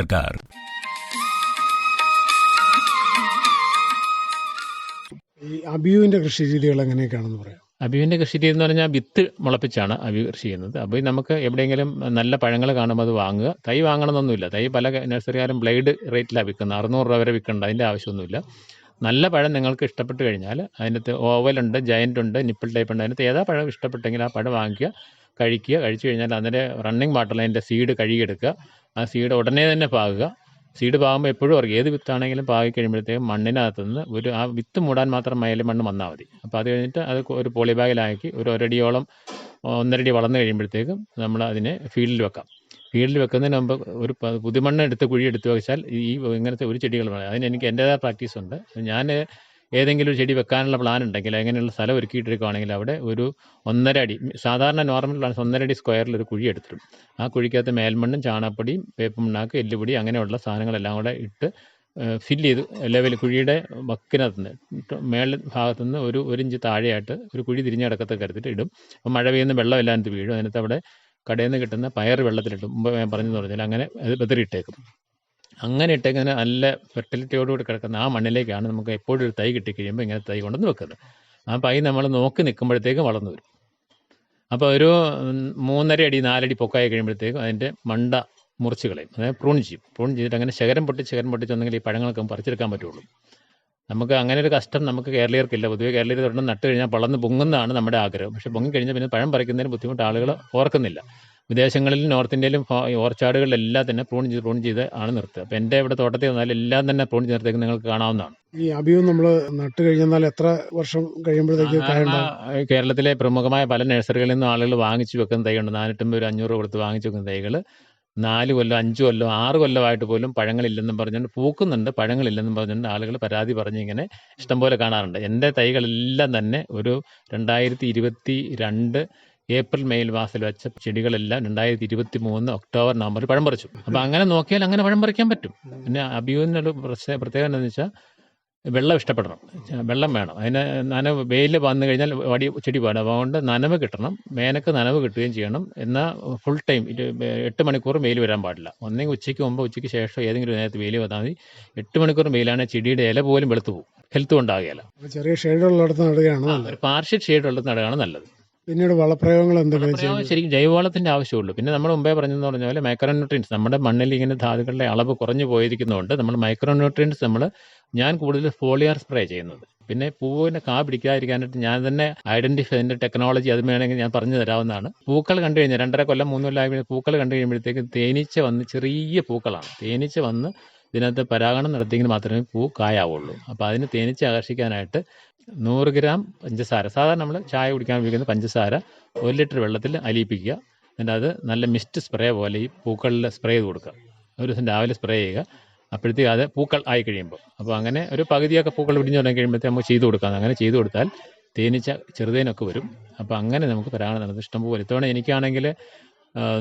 സർക്കാർ. അബിയുവിന്റെ കൃഷി രീതികൾ എങ്ങനെയൊക്കെയാണെന്ന് പറയാം അബിയുവിന്റെ കൃഷി രീതി എന്ന് പറഞ്ഞാൽ വിത്ത് മുളപ്പിച്ചാണ് അബി കൃഷി ചെയ്യുന്നത്. അപ്പോൾ നമുക്ക് എവിടെയെങ്കിലും നല്ല പഴങ്ങൾ കാണുമ്പോൾ അത് വാങ്ങുക. തൈ വാങ്ങണമെന്നൊന്നുമില്ല. തൈ പല നഴ്സറിക്കാരും ബ്ലേഡ് റേറ്റിലാണ് വിൽക്കുന്നത്. അറുന്നൂറ് രൂപ വരെ വിൽക്കേണ്ട. അതിന്റെ ആവശ്യമൊന്നുമില്ല. നല്ല പഴം നിങ്ങൾക്ക് ഇഷ്ടപ്പെട്ട് കഴിഞ്ഞാൽ അതിനകത്ത് ഓവലുണ്ട് ജയന്റ് ഉണ്ട് നിപ്പിൾ ടൈപ്പ് ഉണ്ട്. അതിനകത്ത് ഏതാ പഴം ഇഷ്ടപ്പെട്ടെങ്കിൽ ആ പഴം വാങ്ങിക്കുക കഴിക്കുക. കഴിച്ചു കഴിഞ്ഞാൽ അതിന്റെ റണ്ണിങ് വാട്ടർ അതിന്റെ സീഡ് കഴുകിയെടുക്കുക. ആ സീഡ് ഉടനെ തന്നെ പാകുക. സീഡ് പാകുമ്പോൾ എപ്പോഴും അറിയാം. ഏത് വിത്താണെങ്കിലും പാകി കഴിയുമ്പോഴത്തേക്കും മണ്ണിനകത്ത് നിന്ന് ഒരു ആ വിത്ത് മൂടാൻ മാത്രം മയൽ മണ്ണ് വന്നാൽ മതി. അപ്പോൾ അത് കഴിഞ്ഞിട്ട് അത് ഒരു പോളി ബാഗിലാക്കി ഒരു ഒരടിയോളം ഒന്നരടി വളർന്നു കഴിയുമ്പോഴത്തേക്കും നമ്മൾ അതിനെ ഫീൽഡിൽ വെക്കാം. ഫീൽഡിൽ വെക്കുന്നതിന് മുമ്പ് ഒരു പുതുമണ്ണ് എടുത്ത് കുഴി എടുത്ത് വെച്ചാൽ ഈ ഇങ്ങനത്തെ ഒരു ചെടികൾ അതിന് എനിക്ക് എന്റേതായ പ്രാക്ടീസ് ഉണ്ട്. ഞാൻ ഏതെങ്കിലും ഒരു ചെടി വെക്കാനുള്ള പ്ലാൻ ഉണ്ടെങ്കിൽ അങ്ങനെയുള്ള സ്ഥലം ഒരുക്കിയിട്ടിരിക്കുകയാണെങ്കിൽ അവിടെ ഒരു ഒന്നര അടി സാധാരണ നോർമൽ പ്ലാൻസ് ഒന്നര അടി സ്ക്വയറിൽ ഒരു കുഴി എടുത്തിടും. ആ കുഴിക്കകത്ത് മേൽമണ്ണും ചാണകപ്പൊടിയും വേപ്പ് മണ്ണാക്ക് എല്ലുപൊടി അങ്ങനെയുള്ള സാധനങ്ങളെല്ലാം കൂടെ ഇട്ട് ഫില്ല് ചെയ്ത് ലെവൽ കുഴിയുടെ വക്കിനകത്ത് നിന്ന് മേളിൽ ഭാഗത്തു നിന്ന് ഒരു ഒരു ഇഞ്ച് താഴെയായിട്ട് ഒരു കുഴി തിരിഞ്ഞ കരുത്തിട്ട് ഇടും. അപ്പോൾ മഴ പെയ്യുന്ന വെള്ളം എല്ലാം വീഴും. അതിനകത്ത് അവിടെ കടയിൽ നിന്ന് കിട്ടുന്ന പയർ വെള്ളത്തിലിട്ടും മുമ്പ് ഞാൻ പറഞ്ഞെന്ന് പറഞ്ഞാൽ അങ്ങനെ അത് ബദറിയിട്ടേക്കും അങ്ങനെ ഇട്ടേക്കുന്ന നല്ല ഫെർട്ടിലിറ്റിയോടുകൂടി കിടക്കുന്ന ആ മണ്ണിലേക്കാണ് നമുക്ക് എപ്പോഴും ഒരു തൈ കിട്ടിക്കഴിയുമ്പോൾ ഇങ്ങനെ തൈ കൊണ്ടുവന്ന് വെക്കുന്നത്. ആ പൈ നമ്മൾ നോക്കി നിൽക്കുമ്പോഴത്തേക്കും വളർന്നു വരും. അപ്പോൾ ഒരു മൂന്നര അടി നാലടി പൊക്കായി കഴിയുമ്പോഴത്തേക്കും അതിന്റെ മണ്ട മുറിച്ച് കളയും അതായത് പ്രൂൺ ചെയ്യും. പ്രൂൺ ചെയ്തിട്ട് അങ്ങനെ ശകരം പൊട്ടി ശകരം പൊട്ടിച്ചൊന്നെങ്കിൽ ഈ പഴങ്ങളൊക്കെ പറിച്ചെടുക്കാൻ പറ്റുള്ളൂ. നമുക്ക് അങ്ങനെ ഒരു കഷ്ടം നമുക്ക് കേരളീയർക്കില്ല. പൊതുവെ കേരളീയർ തുടർന്ന് നട്ട് കഴിഞ്ഞാൽ വളർന്ന് പൊങ്ങുന്നതാണ് നമ്മുടെ ആഗ്രഹം. പക്ഷേ പൊങ്ങി കഴിഞ്ഞാൽ പിന്നെ പഴം പറിക്കുന്നതിന് ബുദ്ധിമുട്ട് ആളുകൾ ഓർക്കുന്നില്ല. വിദേശങ്ങളിൽ നോർത്ത് ഇന്ത്യയിലും ഓർച്ചാടുകളിലെല്ലാം തന്നെ പ്രൂൺ ചെയ്ത് പ്രൂൺ ചെയ്ത് ആണ് നിർത്തുക. അപ്പോൾ എന്റെ ഇവിടെ തോട്ടത്തിൽ വന്നാൽ എല്ലാം തന്നെ പ്രൂൺ ചെയ്ത് നിർത്തേക്ക് നിങ്ങൾക്ക് കാണാവുന്നതാണ്. ഈ അഭിയും നമ്മൾ നട്ട് കഴിഞ്ഞാൽ എത്ര വർഷം കഴിയുമ്പോഴത്തേക്ക് കേരളത്തിലെ പ്രമുഖമായ പല നഴ്സറികളിൽ നിന്നും ആളുകൾ വാങ്ങിച്ചു വെക്കുന്ന തൈകളുണ്ട്. നാനൂറ്റമ്പത് ഒരു അഞ്ഞൂറ് കൊടുത്ത് വാങ്ങിച്ചു വെക്കുന്ന തൈകൾ നാല് കൊല്ലം അഞ്ച് കൊല്ലം ആറ് കൊല്ലമായിട്ട് പോലും പഴങ്ങളില്ലെന്നും പറഞ്ഞുകൊണ്ട് പൂക്കുന്നുണ്ട് പഴങ്ങളില്ലെന്നും പറഞ്ഞുകൊണ്ട് ആളുകൾ പരാതി പറഞ്ഞ് ഇങ്ങനെ ഇഷ്ടംപോലെ കാണാറുണ്ട്. എന്റെ തൈകളെല്ലാം തന്നെ ഒരു രണ്ടായിരത്തി ഇരുപത്തി രണ്ട് ഏപ്രിൽ മെയ് മാസത്തിൽ വെച്ച ചെടികളെല്ലാം രണ്ടായിരത്തി ഇരുപത്തി മൂന്ന് ഒക്ടോബർ നവംബർ പഴം പറിച്ചു. അപ്പം അങ്ങനെ നോക്കിയാൽ അങ്ങനെ പഴം പറിക്കാൻ പറ്റും. പിന്നെ പ്രത്യേക പ്രത്യേകത എന്താണെന്ന് വെച്ചാൽ വെള്ളം ഇഷ്ടപ്പെടണം. വെള്ളം വേണം. അതിന് നനവ് വെയിൽ വന്നു കഴിഞ്ഞാൽ വടി ചെടി പാടും അതുകൊണ്ട് നനവ് കിട്ടണം. മേനക്ക് നനവ് കിട്ടുകയും ചെയ്യണം. എന്നാൽ ഫുൾ ടൈം എട്ട് മണിക്കൂർ വെയിൽ വരാൻ പാടില്ല. ഒന്നെങ്കിൽ ഉച്ചയ്ക്ക് മുമ്പ് ഉച്ചയ്ക്ക് ശേഷം ഏതെങ്കിലും നേരത്തെ വെയിൽ വന്നാൽ മതി. എട്ട് മണിക്കൂർ വെയിലാണ് ചെടിയുടെ ഇല പോലും വെളുത്തു പോകും. ഹെൽത്ത് ഉണ്ടാകുകയില്ല. ചെറിയ ഷെയ്ഡുള്ളിടത്ത് നടുകയാണ് ഒരു പാർഷ്യൽ ഷെയ്ഡ് ഉള്ളത് നടുകയാണ് നല്ലത്. പിന്നീട് വളപ്രയോഗങ്ങൾ എന്തെങ്കിലും ചെയ്യും ശരിക്കും ജൈവവളത്തിന്റെ ആവശ്യമുള്ളൂ. പിന്നെ നമ്മൾ മുമ്പേ പറഞ്ഞെന്ന് പറഞ്ഞ പോലെ മൈക്രോ ന്യൂട്രിയൻസ് നമ്മുടെ മണ്ണിൽ ഇങ്ങനെ ധാതുക്കളുടെ അളവ് കുറഞ്ഞു പോയിരിക്കുന്നതുകൊണ്ട് നമ്മൾ മൈക്രോ ന്യൂട്രിയൻസ് നമ്മൾ ഞാൻ കൂടുതൽ ഫോളിയർ സ്പ്രേ ചെയ്യുന്നത്. പിന്നെ പൂവിനെ കാ പിടിക്കാതിരിക്കാനായിട്ട് ഞാൻ തന്നെ ഐഡന്റിഫൈ അതിന്റെ ടെക്നോളജി അത് വേണമെങ്കിൽ ഞാൻ പറഞ്ഞു തരാവുന്നതാണ്. പൂക്കൾ കണ്ടു കഴിഞ്ഞാൽ രണ്ടര കൊല്ലം മൂന്ന് കൊല്ലം ആയി പൂക്കൾ കണ്ടു കഴിയുമ്പോഴത്തേക്ക് തേനീച്ച വന്ന് ചെറിയ പൂക്കളാണ്. തേനീച്ച വന്ന് ഇതിനകത്ത് പരാഗണം നടത്തിയെങ്കിൽ മാത്രമേ പൂ കായാവുള്ളൂ. അപ്പോൾ അതിന് തേനീച്ച ആകർഷിക്കാനായിട്ട് നൂറ് ഗ്രാം പഞ്ചസാര. സാധാരണ നമ്മൾ ചായ കുടിക്കാൻ ഉപയോഗിക്കുന്ന പഞ്ചസാര ഒരു ലിറ്റർ വെള്ളത്തിൽ അലിയിപ്പിക്കുക. എന്നിട്ട് അത് നല്ല മിസ്റ്റ് സ്പ്രേ പോലെ ഈ പൂക്കളിൽ സ്പ്രേ ചെയ്ത് കൊടുക്കുക. ഒരു ദിവസം രാവിലെ സ്പ്രേ ചെയ്യുക. അപ്പോഴത്തേക്ക് അത് പൂക്കൾ ആയി കഴിയുമ്പോൾ അപ്പോൾ അങ്ങനെ ഒരു പകുതിയൊക്കെ പൂക്കൾ പിടിഞ്ഞു തുടങ്ങി കഴിയുമ്പോഴത്തേക്ക് നമുക്ക് ചെയ്തു കൊടുക്കാം. അങ്ങനെ ചെയ്തു കൊടുത്താൽ തേനീച്ച ചെറുതേനൊക്കെ വരും. അപ്പോൾ അങ്ങനെ നമുക്ക് പരാഗണം നടത്തും ഇഷ്ടംപോലെ. ഇത്തവണ എനിക്കാണെങ്കിൽ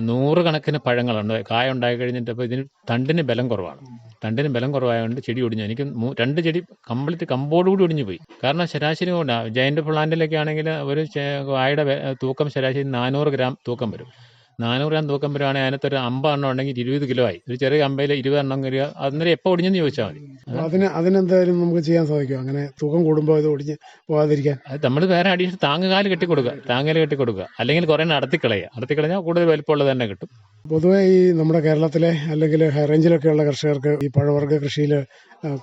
നൂറുകണക്കിന് പഴങ്ങളുണ്ട്. കായ ഉണ്ടായി കഴിഞ്ഞിട്ട് അപ്പോൾ ഇതിന് തണ്ടിന് ബലം കുറവാണ്. തണ്ടിന് ബലം കുറവായതുകൊണ്ട് ചെടി ഒടിഞ്ഞു. എനിക്ക് രണ്ട് ചെടി കംപ്ലീറ്റ് കമ്പോടുകൂടി ഒടിഞ്ഞു പോയി. കാരണം ശരാശരി കൊണ്ടാണ് ജയന്റ് പ്ലാന്റിലൊക്കെ ആണെങ്കിൽ ഒരു കായയുടെ തൂക്കം ശരാശരി നാനൂറ് ഗ്രാം തൂക്കം വരും. നാനൂറ് ഗ്രാം തൂക്കം വരുവാണെങ്കിൽ അതിനകത്ത് ഒരു അമ്പത് ഉണ്ടെങ്കിൽ ഇരുപത് കിലോ ആയി. ഒരു ചെറിയ അമ്പയിൽ ഇരുപത് എണ്ണം കയറിയ അന്നേരം എപ്പോൾ ഒടിഞ്ഞെന്ന് ചോദിച്ചാൽ മതി. അതിന് അതിനെന്തായാലും നമുക്ക് ചെയ്യാൻ സാധിക്കും. അങ്ങനെ തൂക്കം കൂടുമ്പോൾ ഇത് ഒടിഞ്ഞ് പോകാതിരിക്കാൻ. അത് നമ്മൾ വേറെ അഡീഷണൽ താങ്ങുകാൽ കെട്ടി കൊടുക്കുക താങ്ങുകാൽ കെട്ടി കൊടുക്കുക അല്ലെങ്കിൽ കുറേ നടത്തി കളഞ്ഞാൽ കൂടുതൽ വലിപ്പമുള്ളത് തന്നെ കിട്ടും. പൊതുവെ ഈ നമ്മുടെ കേരളത്തിലെ അല്ലെങ്കിൽ ഹൈറേഞ്ചിലൊക്കെയുള്ള കർഷകർക്ക് ഈ പഴവർഗ കൃഷിയിൽ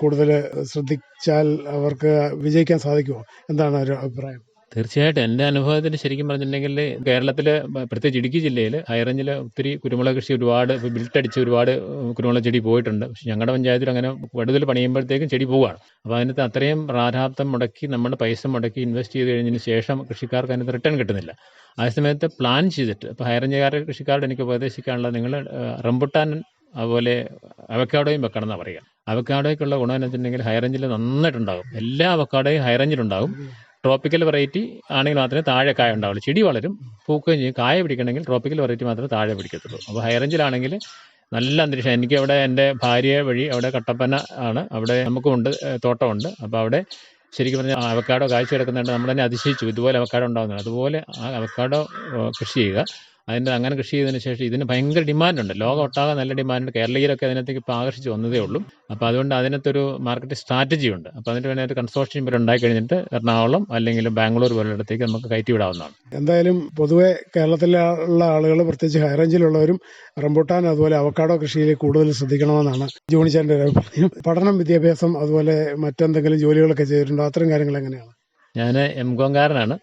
കൂടുതൽ ശ്രദ്ധിച്ചാൽ അവർക്ക് വിജയിക്കാൻ സാധിക്കുമോ? എന്താണ് ഒരു അഭിപ്രായം? തീർച്ചയായിട്ടും. എന്റെ അനുഭവത്തിൽ ശരിക്കും പറഞ്ഞിട്ടുണ്ടെങ്കിൽ കേരളത്തിൽ പ്രത്യേകിച്ച് ഇടുക്കി ജില്ലയിൽ ഹൈറേഞ്ചിൽ ഒത്തിരി കുരുമുളക് കൃഷി ഒരുപാട് ബിൽട്ടടിച്ച് ഒരുപാട് കുരുമുളക് ചെടി പോയിട്ടുണ്ട്. പക്ഷെ ഞങ്ങളുടെ പഞ്ചായത്തിൽ അങ്ങനെ കൂടുതൽ പണിയുമ്പോഴത്തേക്കും ചെടി പോവുകയാണ് അപ്പോൾ അതിനകത്ത് അത്രയും പ്രാരാബ്ദം മുടക്കി നമ്മുടെ പൈസ മുടക്കി ഇൻവെസ്റ്റ് ചെയ്ത് കഴിഞ്ഞതിന് ശേഷം കൃഷിക്കാർക്ക് അതിനകത്ത് റിട്ടേൺ കിട്ടുന്നില്ല. ആ സമയത്ത് പ്ലാൻ ചെയ്തിട്ട് ഇപ്പോൾ ഹൈറേഞ്ചുകാരുടെ കൃഷിക്കാരുടെ എനിക്ക് ഉപദേശിക്കാനുള്ളത് നിങ്ങൾ റംബുട്ടാൻ അതുപോലെ അവക്കാടോയും വെക്കണം എന്നാണ് പറയുക അവക്കാടോയ്ക്കുള്ള ഗുണം എന്ന് വെച്ചിട്ടുണ്ടെങ്കിൽ ഹൈറേഞ്ചിൽ നന്നായിട്ടുണ്ടാകും. എല്ലാ അവക്കാടോയും ഹൈറേഞ്ചിലുണ്ടാകും. ട്രോപ്പിക്കൽ വെറൈറ്റി ആണെങ്കിൽ മാത്രമേ താഴെ കായ ഉണ്ടാവുള്ളൂ. ചെടി വളരും പൂക്കുകയും ചെയ്യും. കായ പിടിക്കണമെങ്കിൽ ട്രോപ്പിക്കൽ വെറൈറ്റി മാത്രമേ താഴെ പിടിക്കത്തുള്ളൂ. അപ്പോൾ ഹൈറേഞ്ചിലാണെങ്കിൽ നല്ല അന്തരീക്ഷം. എനിക്ക് അവിടെ എന്റെ ഭാര്യ വഴി അവിടെ കട്ടപ്പന ആണ്. അവിടെ നമുക്കുമുണ്ട് തോട്ടമുണ്ട്. അപ്പോൾ അവിടെ ശരിക്കും പറഞ്ഞാൽ അവക്കാടോ കാഴ്ച കിടക്കുന്നുണ്ട് നമ്മൾ തന്നെ അതിശയിച്ചു. ഇതുപോലെ അവക്കാടോ ഉണ്ടാകുന്നുണ്ട് അതുപോലെ ആ അവക്കാടോ കൃഷി ചെയ്യുക. അതിന്റെ അങ്ങനെ കൃഷി ചെയ്തതിന് ശേഷം ഇതിന് ഭയങ്കര ഡിമാൻഡുണ്ട്. ലോകം ഒട്ടാകെ നല്ല ഡിമാൻഡ് കേരളീയരൊക്കെ അതിനകത്തേക്ക് ഇപ്പോൾ ആകർഷിച്ച് വന്നതേ ഉള്ളൂ. അപ്പോൾ അതുകൊണ്ട് അതിനകത്തൊരു മാർക്കറ്റ് സ്ട്രാറ്റജി ഉണ്ട്. അപ്പോൾ അതിന് വേണ്ടി ഒരു കൺസോർഷ്യം ഇവർ ഉണ്ടായി കഴിഞ്ഞിട്ട് എറണാകുളം അല്ലെങ്കിൽ ബാംഗ്ലൂർ പോലുള്ളിടത്തേക്ക് നമുക്ക് കയറ്റി വിടാവുന്നതാണ്. എന്തായാലും പൊതുവേ കേരളത്തിലുള്ള ആളുകൾ പ്രത്യേകിച്ച് ഹൈറേഞ്ചിലുള്ളവരും റംബൂട്ടാൻ അതുപോലെ അവക്കാഡോ കൃഷിയിൽ കൂടുതൽ ശ്രദ്ധിക്കണമെന്നാണ് ജോണിച്ചാന്റെ ഒരു അഭിപ്രായം. പഠനം വിദ്യാഭ്യാസം അതുപോലെ മറ്റെന്തെങ്കിലും ജോലികളൊക്കെ ചെയ്തിട്ടുണ്ടോ? അത്തരം കാര്യങ്ങൾ എങ്ങനെയാണ്? ഞാൻ എം കോംകാരനാണ്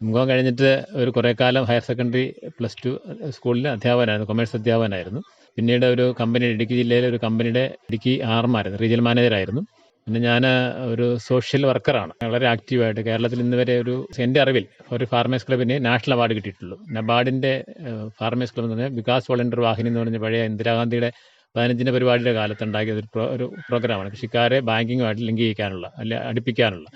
എം കോം കഴിഞ്ഞിട്ട് ഒരു കുറേ കാലം ഹയർ സെക്കൻഡറി പ്ലസ് ടു സ്കൂളിൽ അധ്യാപകനായിരുന്നു കൊമേഴ്സ് അധ്യാപകനായിരുന്നു. പിന്നീട് ഒരു കമ്പനി ഇടുക്കി ജില്ലയിലെ ഒരു കമ്പനിയുടെ ഇടുക്കി ആർമായിരുന്നു റീജിയൽ മാനേജറായിരുന്നു പിന്നെ ഞാൻ ഒരു സോഷ്യൽ വർക്കറാണ് വളരെ ആക്റ്റീവായിട്ട് കേരളത്തിൽ ഇന്ന് വരെ ഒരു എന്റെ അറിവിൽ ഒരു ഫാർമേഴ്സ് ക്ലബിന് നാഷണൽ അവാർഡ് കിട്ടിയിട്ടുള്ളൂ. നബാർഡിന്റെ ഫാർമേഴ്സ് ക്ലബ് എന്ന് പറഞ്ഞാൽ വികാസ് വോളണ്ടിയർ വാഹിനി എന്ന് പറഞ്ഞ പഴയ ഇന്ദിരാഗാന്ധിയുടെ പതിനഞ്ചിന്റെ പരിപാടിയുടെ കാലത്ത് ഉണ്ടാക്കിയ ഒരു പ്രോഗ്രാമാണ് കൃഷിക്കാരെ ബാങ്കിങ്ങുമായിട്ട് ലിങ്ക് ചെയ്യിക്കാനുള്ള അല്ലെ അടുപ്പിക്കാനുള്ള.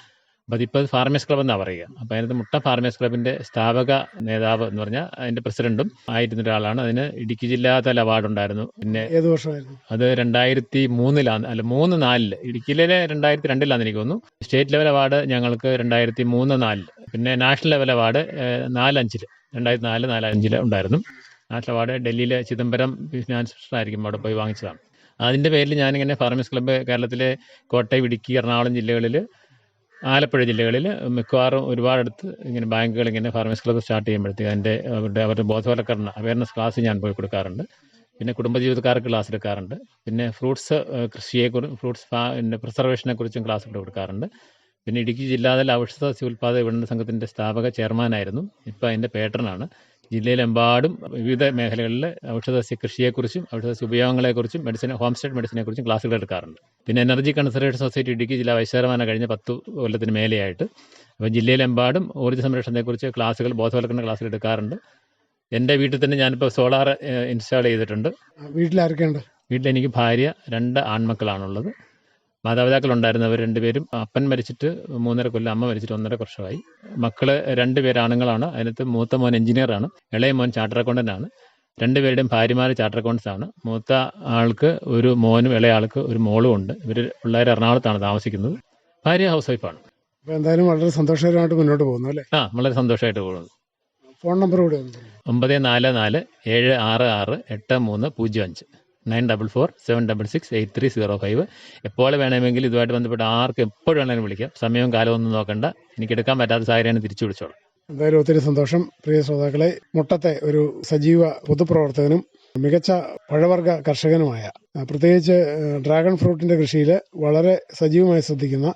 അതിപ്പോൾ ഫാർമേഴ്സ് ക്ലബ് എന്നാണ് പറയുക. അപ്പോൾ അതിനകത്ത് മുട്ട ഫാർമേഴ്സ് ക്ലബിന്റെ സ്ഥാപക നേതാവ് എന്ന് പറഞ്ഞാൽ അതിന്റെ പ്രസിഡന്റും ആയിരുന്ന ഒരാളാണ്. അതിന് ഇടുക്കി ജില്ലാതല അവാർഡ് ഉണ്ടായിരുന്നു. പിന്നെ ഏത് വർഷമായിരുന്നു? അത് രണ്ടായിരത്തി മൂന്നിലാണ് അല്ല മൂന്ന് നാലിൽ. ഇടുക്കിയിലെ രണ്ടായിരത്തി രണ്ടിലാന്ന് എനിക്ക് തോന്നുന്നു. സ്റ്റേറ്റ് ലെവൽ അവാർഡ് ഞങ്ങൾക്ക് രണ്ടായിരത്തി മൂന്ന് നാലിൽ. പിന്നെ നാഷണൽ ലെവൽ അവാർഡ് നാലഞ്ചിൽ. രണ്ടായിരത്തി നാല് നാലഞ്ചിൽ ഉണ്ടായിരുന്നു. നാഷണൽ അവാർഡ് ഡൽഹിയിലെ ചിദംബരം ഫിനാൻസ് മിനിസ്റ്റർ ആയിരിക്കും അവിടെ പോയി വാങ്ങിച്ചതാണ്. അതിന്റെ പേരിൽ ഞാനിങ്ങനെ ഫാർമേഴ്സ് ക്ലബ്ബ് കേരളത്തിലെ കോട്ടയം ഇടുക്കി എറണാകുളം ജില്ലകളിൽ ആലപ്പുഴ ജില്ലകളിൽ മിക്കവാറും ഒരുപാടടുത്ത് ഇങ്ങനെ ബാങ്കുകൾ ഇങ്ങനെ ഫാർമേഴ്സ് സ്റ്റാർട്ട് ചെയ്യുമ്പോഴത്തേക്ക് അതിന്റെ അവരുടെ അവരുടെ ബോധവൽക്കരണ അവയർനെസ് ക്ലാസ് ഞാൻ പോയി കൊടുക്കാറുണ്ട്. പിന്നെ കുടുംബജീവിതക്കാർക്ക് ക്ലാസ് എടുക്കാറുണ്ട്. പിന്നെ ഫ്രൂട്ട്സ് കൃഷിയെ കൃഷിയെക്കുറിച്ച് ഫ്രൂട്ട്സ് പിന്നെ പ്രിസർവേഷനെ കുറിച്ചും ക്ലാസ് കൊടുക്കാറുണ്ട്. പിന്നെ ഇടുക്കി ജില്ലാതല ഔഷധ ഉൽപാദക വിപണന സംഘത്തിന്റെ സ്ഥാപക ചെയർമാനായിരുന്നു. ഇപ്പോൾ അതിന്റെ പേട്ടനാണ് ജില്ലയിലെമ്പാടും വിവിധ മേഖലകളിൽ ഔഷധസസ്യ കൃഷിയെക്കുറിച്ചും ഔഷധസസ്യ ഉപയോഗങ്ങളെക്കുറിച്ചും മെഡിസിൻ ഹോം സ്റ്റേറ്റ് മെഡിസിനെക്കുറിച്ചും ക്ലാസ്സുകൾ എടുക്കാറുണ്ട്. പിന്നെ എനർജി കൺസർവേഷൻ സൊസൈറ്റി ഇടുക്കി ജില്ലാ വൈസ് ചെയർമാനാണ് കഴിഞ്ഞ പത്ത് കൊല്ലത്തിന് മേലെയായിട്ട്. അപ്പോൾ ജില്ലയിലെമ്പാടും ഊർജ സംരക്ഷണത്തെക്കുറിച്ച് ക്ലാസ്സുകൾ ബോധവൽക്കരണ ക്ലാസ്സുകൾ എടുക്കാറുണ്ട്. എന്റെ വീട്ടിൽ തന്നെ ഞാനിപ്പോൾ സോളാർ ഇൻസ്റ്റാൾ ചെയ്തിട്ടുണ്ട്. വീട്ടിലാരൊക്കെയുണ്ട്? വീട്ടിൽ എനിക്ക് ഭാര്യ രണ്ട് ആൺമക്കളാണുള്ളത്. മാതാപിതാക്കൾ ഉണ്ടായിരുന്നവർ രണ്ടുപേരും അപ്പൻ മരിച്ചിട്ട് മൂന്നര കൊല്ലം അമ്മ മരിച്ചിട്ട് ഒന്നര വർഷമായി. മക്കൾ രണ്ടുപേര് ആണുങ്ങളാണ് അതിനകത്ത് മൂത്ത മോൻ എഞ്ചിനീയറാണ് ഇളയ മോൻ ചാർട്ടർ അക്കൗണ്ടന്റ് ആണ്. രണ്ടുപേരുടെയും ഭാര്യമാർ ചാർട്ടർ അക്കൗണ്ട്സ് ആണ്. മൂത്ത ആൾക്ക് ഒരു മോനും ഇളയ ആൾക്ക് ഒരു മോളും ഉണ്ട്. ഇവർ പിള്ളേർ എറണാകുളത്താണ് താമസിക്കുന്നത്. ഭാര്യ ഹൗസ് വൈഫാണ് എന്തായാലും വളരെ സന്തോഷകരമായിട്ട് മുന്നോട്ട് പോകുന്നു അല്ലേ? ആ വളരെ സന്തോഷമായിട്ട് പോകുന്നു. ഫോൺ നമ്പർ കൂടെ. ഒമ്പത് നാല് നാല് ഏഴ് ആറ് ആറ് എട്ട് മൂന്ന് പൂജ്യം അഞ്ച്. Nine double four seven double six eight three zero five. എപ്പോൾ വേണമെങ്കിലും ഇതുമായിട്ട് ബന്ധപ്പെട്ട് ആർക്ക് എപ്പോഴും വേണമെങ്കിലും വിളിക്കാം. സമയവും കാലവും ഒന്നും നോക്കണ്ട. എനിക്ക് എടുക്കാൻ പറ്റാത്ത സാഹചര്യമാണ് തിരിച്ചു വിളിച്ചോളാം. എന്തായാലും ഒത്തിരി സന്തോഷം. പ്രിയ ശ്രോതാക്കളെ മുട്ടത്തെ ഒരു സജീവ പൊതുപ്രവർത്തകനും മികച്ച പഴവർഗ കർഷകനുമായ പ്രത്യേകിച്ച് ഡ്രാഗൺ ഫ്രൂട്ടിന്റെ കൃഷിയിൽ വളരെ സജീവമായി ശ്രദ്ധിക്കുന്ന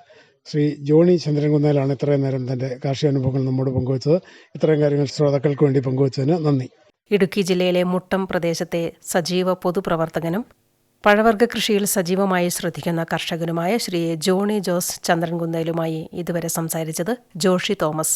ശ്രീ ജോണി ചന്ദ്രൻകുന്നേലാണ് ഇത്രയും നേരം തന്റെ കാർഷിക അനുഭവങ്ങൾ നമ്മോട് പങ്കുവച്ചത്. ഇത്രയും കാര്യങ്ങൾ ശ്രോതാക്കൾക്ക് വേണ്ടി പങ്കുവച്ചതിന് നന്ദി. ഇടുക്കി ജില്ലയിലെ മുട്ടം പ്രദേശത്തെ സജീവ പൊതുപ്രവർത്തകനും പഴവർഗ കൃഷിയിൽ സജീവമായി ശ്രദ്ധിക്കുന്ന കർഷകനുമായ ശ്രീ ജോണി ജോസ് ചന്ദ്രൻകുന്നേലുമായി ഇതുവരെ സംസാരിച്ചത് ജോഷി തോമസ്.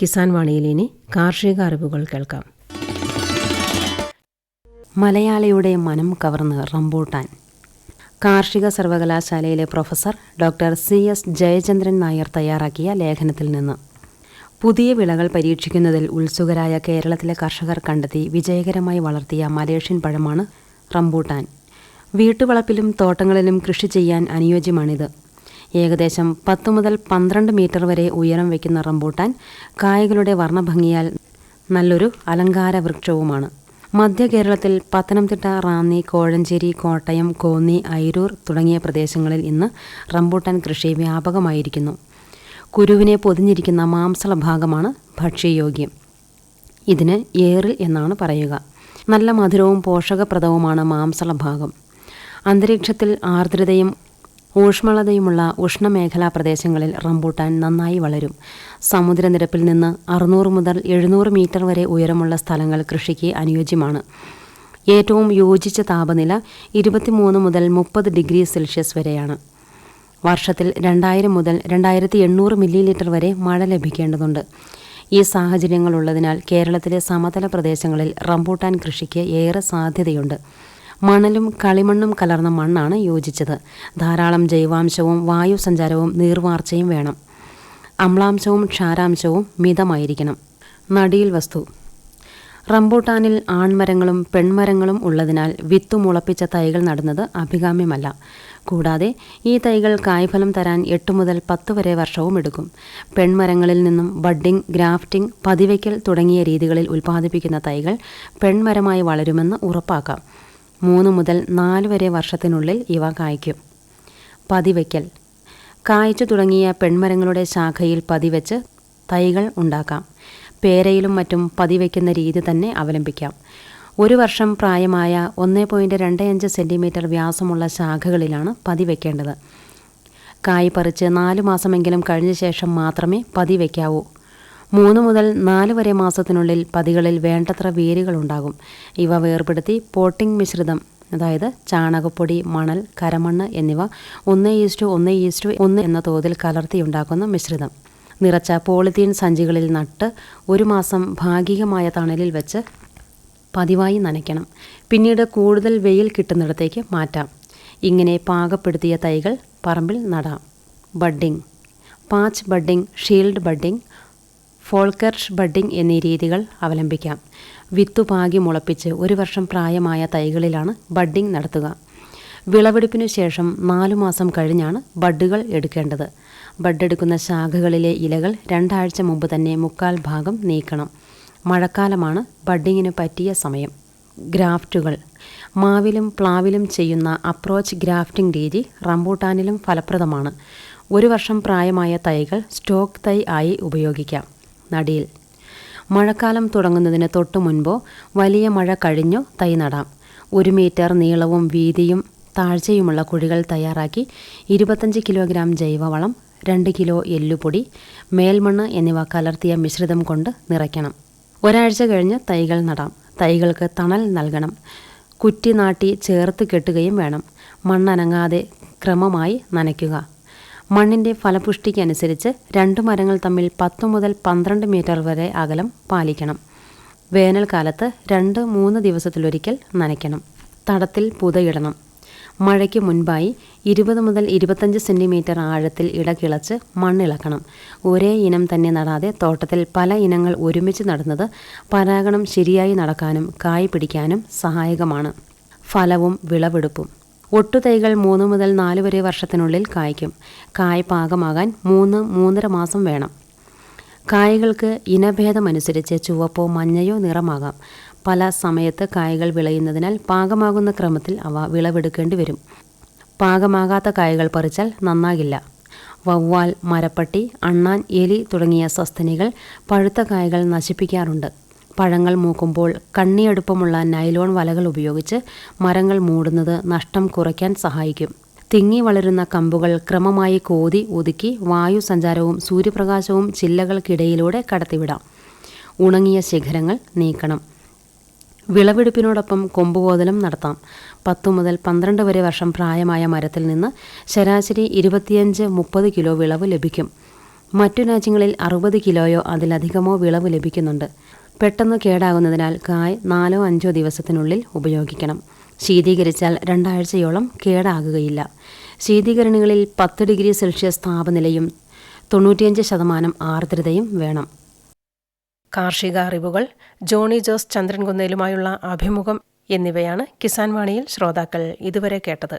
കിസാൻ വാണിയിൽ ഇനി കാർഷിക അറിവുകൾ കേൾക്കാം. മലയാളിയുടെ മനം കവർന്ന് റംബൂട്ടാൻ. കാർഷിക സർവകലാശാലയിലെ professor doctor C. S. Jayachandran Nair തയ്യാറാക്കിയ ലേഖനത്തിൽ നിന്ന്. പുതിയ വിളകൾ പരീക്ഷിക്കുന്നതിൽ ഉത്സുകരായ കേരളത്തിലെ കർഷകർ കണ്ടെത്തി വിജയകരമായി വളർത്തിയ മലേഷ്യൻ പഴമാണ് റംബൂട്ടാൻ. വീട്ടുവളപ്പിലും തോട്ടങ്ങളിലും കൃഷി ചെയ്യാൻ അനുയോജ്യമാണിത്. ഏകദേശം പത്ത് മുതൽ പന്ത്രണ്ട് മീറ്റർ വരെ ഉയരം വയ്ക്കുന്ന റംബൂട്ടാൻ കായകളുടെ വർണഭംഗിയാൽ നല്ലൊരു അലങ്കാര വൃക്ഷവുമാണ്. മധ്യ കേരളത്തിൽ പത്തനംതിട്ട റാന്നി കോഴഞ്ചേരി കോട്ടയം കോന്നി ഐരൂർ തുടങ്ങിയ പ്രദേശങ്ങളിൽ ഇന്ന് റംബൂട്ടാൻ കൃഷി വ്യാപകമായിരിക്കുന്നു. കുരുവിനെ പൊതിഞ്ഞിരിക്കുന്ന മാംസള ഭാഗമാണ് ഭക്ഷ്യയോഗ്യം. ഇതിന് ഏറിൽ എന്നാണ് പറയുക. നല്ല മധുരവും പോഷകപ്രദവുമാണ് മാംസള ഭാഗം. അന്തരീക്ഷത്തിൽ ആർദ്രതയും ഊഷ്മളതയുമുള്ള ഉഷ്ണമേഖലാ പ്രദേശങ്ങളിൽ റംബൂട്ടാൻ നന്നായി വളരും. സമുദ്രനിരപ്പിൽ നിന്ന് അറുന്നൂറ് മുതൽ എഴുന്നൂറ് മീറ്റർ വരെ ഉയരമുള്ള സ്ഥലങ്ങൾ കൃഷിക്ക് അനുയോജ്യമാണ്. ഏറ്റവും യോജിച്ച താപനില ഇരുപത്തിമൂന്ന് മുതൽ മുപ്പത് ഡിഗ്രി സെൽഷ്യസ് വരെയാണ്. വർഷത്തിൽ രണ്ടായിരം മുതൽ രണ്ടായിരത്തി എണ്ണൂറ് മില്ലി ലിറ്റർ വരെ മഴ ലഭിക്കേണ്ടതുണ്ട്. ഈ സാഹചര്യങ്ങളുള്ളതിനാൽ കേരളത്തിലെ സമതല പ്രദേശങ്ങളിൽ റംബൂട്ടാൻ കൃഷിക്ക് ഏറെ സാധ്യതയുണ്ട്. മണലും കളിമണ്ണും കലർന്ന മണ്ണാണ് യോജിച്ചത്. ധാരാളം ജൈവാംശവും വായു സഞ്ചാരവും നീർവാർച്ചയും വേണം. അമ്ലാംശവും ക്ഷാരാംശവും മിതമായിരിക്കണം. നടിയിൽ വസ്തു. റംബൂട്ടാനിൽ ആൺമരങ്ങളും പെൺമരങ്ങളും ഉള്ളതിനാൽ വിത്തു മുളപ്പിച്ച തൈകൾ നടുന്നത് അഭികാമ്യമല്ല. കൂടാതെ ഈ തൈകൾ കായ്ഫലം തരാൻ എട്ട് മുതൽ പത്ത് വരെ വർഷവും എടുക്കും. പെൺമരങ്ങളിൽ നിന്നും ബഡ്ഡിംഗ് ഗ്രാഫ്റ്റിംഗ് പതിവയ്ക്കൽ തുടങ്ങിയ രീതികളിൽ ഉൽപ്പാദിപ്പിക്കുന്ന തൈകൾ പെൺമരമായി വളരുമെന്ന് ഉറപ്പാക്കാം. മൂന്ന് മുതൽ നാല് വരെ വർഷത്തിനുള്ളിൽ ഇവ കായ്ക്കും. പതിവയ്ക്കൽ കായ്ച്ചു തുടങ്ങിയ പെൺമരങ്ങളുടെ ശാഖയിൽ പതിവെച്ച് തൈകൾ ഉണ്ടാക്കാം. പേരയിലും മറ്റും പതിവയ്ക്കുന്ന രീതി തന്നെ അവലംബിക്കാം. ഒരു വർഷം പ്രായമായ ഒന്ന് പോയിന്റ് രണ്ട് അഞ്ച് സെന്റിമീറ്റർ വ്യാസമുള്ള ശാഖകളിലാണ് പതിവയ്ക്കേണ്ടത് കായ് പറിച്ച് നാല് മാസമെങ്കിലും കഴിഞ്ഞ ശേഷം മാത്രമേ പതിവയ്ക്കാവൂ മൂന്ന് മുതൽ നാല് വരെ മാസത്തിനുള്ളിൽ പതികളിൽ വേണ്ടത്ര വേരുകളുണ്ടാകും. ഇവ വേർപെടുത്തി പോട്ടിംഗ് മിശ്രിതം അതായത് ചാണകപ്പൊടി മണൽ കരമണ്ണ് എന്നിവ ഒന്ന് ഈസ്റ്റു ഒന്ന് ഈസ്റ്റു ഒന്ന് എന്ന തോതിൽ കലർത്തിയുണ്ടാക്കുന്ന മിശ്രിതം. നിറച്ച പോളിത്തീൻ സഞ്ചികളിൽ നട്ട് ഒരു മാസം ഭാഗികമായ തണലിൽ വെച്ച് പതിവായി നനയ്ക്കണം. പിന്നീട് കൂടുതൽ വെയിൽ കിട്ടുന്നിടത്തേക്ക് മാറ്റാം. ഇങ്ങനെ പാകപ്പെടുത്തിയ തൈകൾ പറമ്പിൽ നടാം. Budding patch budding shield budding forkert budding എന്നീ രീതികൾ അവലംബിക്കാം. വിത്തുപാകി മുളപ്പിച്ച് ഒരു വർഷം പ്രായമായ തൈകളിലാണ് ബഡ്ഡിംഗ് നടത്തുക. വിളവെടുപ്പിനു ശേഷം നാലു മാസം കഴിഞ്ഞാണ് ബഡ്ഡുകൾ എടുക്കേണ്ടത്. ബഡ്ഡെടുക്കുന്ന ശാഖകളിലെ ഇലകൾ രണ്ടാഴ്ച മുമ്പ് തന്നെ മുക്കാൽ ഭാഗം നീക്കണം. മഴക്കാലമാണ് ബഡ്ഡിങ്ങിന് പറ്റിയ സമയം. ഗ്രാഫ്റ്റുകൾ. മാവിലും പ്ലാവിലും ചെയ്യുന്ന അപ്രോച്ച് ഗ്രാഫ്റ്റിംഗ് രീതി റംബൂട്ടാനിലും ഫലപ്രദമാണ്. ഒരു വർഷം പ്രായമായ തൈകൾ സ്റ്റോക്ക് തൈ ആയി ഉപയോഗിക്കാം. നടിയിൽ. മഴക്കാലം തുടങ്ങുന്നതിന് തൊട്ടു മുൻപോ വലിയ മഴ കഴിഞ്ഞോ തൈ നടാം. ഒരു മീറ്റർ നീളവും വീതിയും താഴ്ചയുമുള്ള കുഴികൾ തയ്യാറാക്കി ഇരുപത്തഞ്ച് കിലോഗ്രാം ജൈവവളം രണ്ട് കിലോ എല്ലുപൊടി മേൽമണ്ണ് എന്നിവ കലർത്തിയ മിശ്രിതം കൊണ്ട് നിറയ്ക്കണം. ഒരാഴ്ച കഴിഞ്ഞ് തൈകൾ നടാം. തൈകൾക്ക് തണൽ നൽകണം. കുറ്റി നാട്ടി ചേർത്ത് കെട്ടുകയും വേണം. മണ്ണനങ്ങാതെ ക്രമമായി നനയ്ക്കുക. മണ്ണിന്റെ ഫലപുഷ്ടിക്കനുസരിച്ച് രണ്ട് മരങ്ങൾ തമ്മിൽ പത്ത് മുതൽ പന്ത്രണ്ട് മീറ്റർ വരെ അകലം പാലിക്കണം. വേനൽക്കാലത്ത് രണ്ട് മൂന്ന് ദിവസത്തിലൊരിക്കൽ നനയ്ക്കണം. തടത്തിൽ പുതയിടണം. മഴയ്ക്ക് മുൻപായി ഇരുപത് മുതൽ ഇരുപത്തഞ്ച് സെന്റിമീറ്റർ ആഴത്തിൽ ഇടകിളച്ച് മണ്ണിളക്കണം. ഒരേ ഇനം തന്നെ നടാതെ തോട്ടത്തിൽ പല ഇനങ്ങൾ ഒരുമിച്ച് നടുന്നത് പരാഗണം ശരിയായി നടക്കാനും കായ് പിടിക്കാനും സഹായകമാണ്. ഫലവും വിളവെടുപ്പും. ഒട്ടുതൈകൾ മൂന്ന് മുതൽ നാല് വരെ വർഷത്തിനുള്ളിൽ കായ്ക്കും. കായ് പാകമാകാൻ മൂന്ന് മൂന്നര മാസം വേണം. കായകൾക്ക് ഇനഭേദമനുസരിച്ച് ചുവപ്പോ മഞ്ഞയോ നിറമാകാം. പല സമയത്ത് കായകൾ വിളയുന്നതിനാൽ പാകമാകുന്ന ക്രമത്തിൽ അവ വിളവെടുക്കേണ്ടി വരും. പാകമാകാത്ത കായകൾ പറിച്ചാൽ നന്നാകില്ല. വവ്വാൽ മരപ്പട്ടി അണ്ണാൻ എലി തുടങ്ങിയ സസ്തനികൾ പഴുത്ത കായകൾ നശിപ്പിക്കാറുണ്ട്. പഴങ്ങൾ മൂക്കുമ്പോൾ കണ്ണിയടുപ്പമുള്ള നൈലോൺ വലകൾ ഉപയോഗിച്ച് മരങ്ങൾ മൂടുന്നത് നഷ്ടം കുറയ്ക്കാൻ സഹായിക്കും. തിങ്ങി വളരുന്ന കമ്പുകൾ ക്രമമായി കോതി ഒതുക്കി വായു സഞ്ചാരവും സൂര്യപ്രകാശവും ചില്ലകൾക്കിടയിലൂടെ കടത്തിവിടാം. ഉണങ്ങിയ ശിഖരങ്ങൾ നീക്കണം. വിളവെടുപ്പിനോടൊപ്പം കൊമ്പുകോതലും നടത്താം. പത്തു മുതൽ പന്ത്രണ്ട് വരെ വർഷം പ്രായമായ മരത്തിൽ നിന്ന് ശരാശരി ഇരുപത്തിയഞ്ച് മുപ്പത് കിലോ വിളവ് ലഭിക്കും. മറ്റു രാജ്യങ്ങളിൽ അറുപത് കിലോയോ അതിലധികമോ വിളവ് ലഭിക്കുന്നുണ്ട്. പെട്ടെന്ന് കേടാകുന്നതിനാൽ കായ് നാലോ അഞ്ചോ ദിവസത്തിനുള്ളിൽ ഉപയോഗിക്കണം. ശീതീകരിച്ചാൽ രണ്ടാഴ്ചയോളം കേടാകുകയില്ല. ശീതീകരണികളിൽ പത്ത് ഡിഗ്രി സെൽഷ്യസ് താപനിലയും തൊണ്ണൂറ്റിയഞ്ച് ശതമാനം ആർദ്രതയും വേണം. കാർഷിക അറിവുകൾ ജോണി ജോസ് ചന്ദ്രൻകുന്നേലുമായുള്ള അഭിമുഖം എന്നിവയാണ് കിസാൻ വാണിയിൽ ശ്രോതാക്കൾ ഇതുവരെ കേട്ടത്.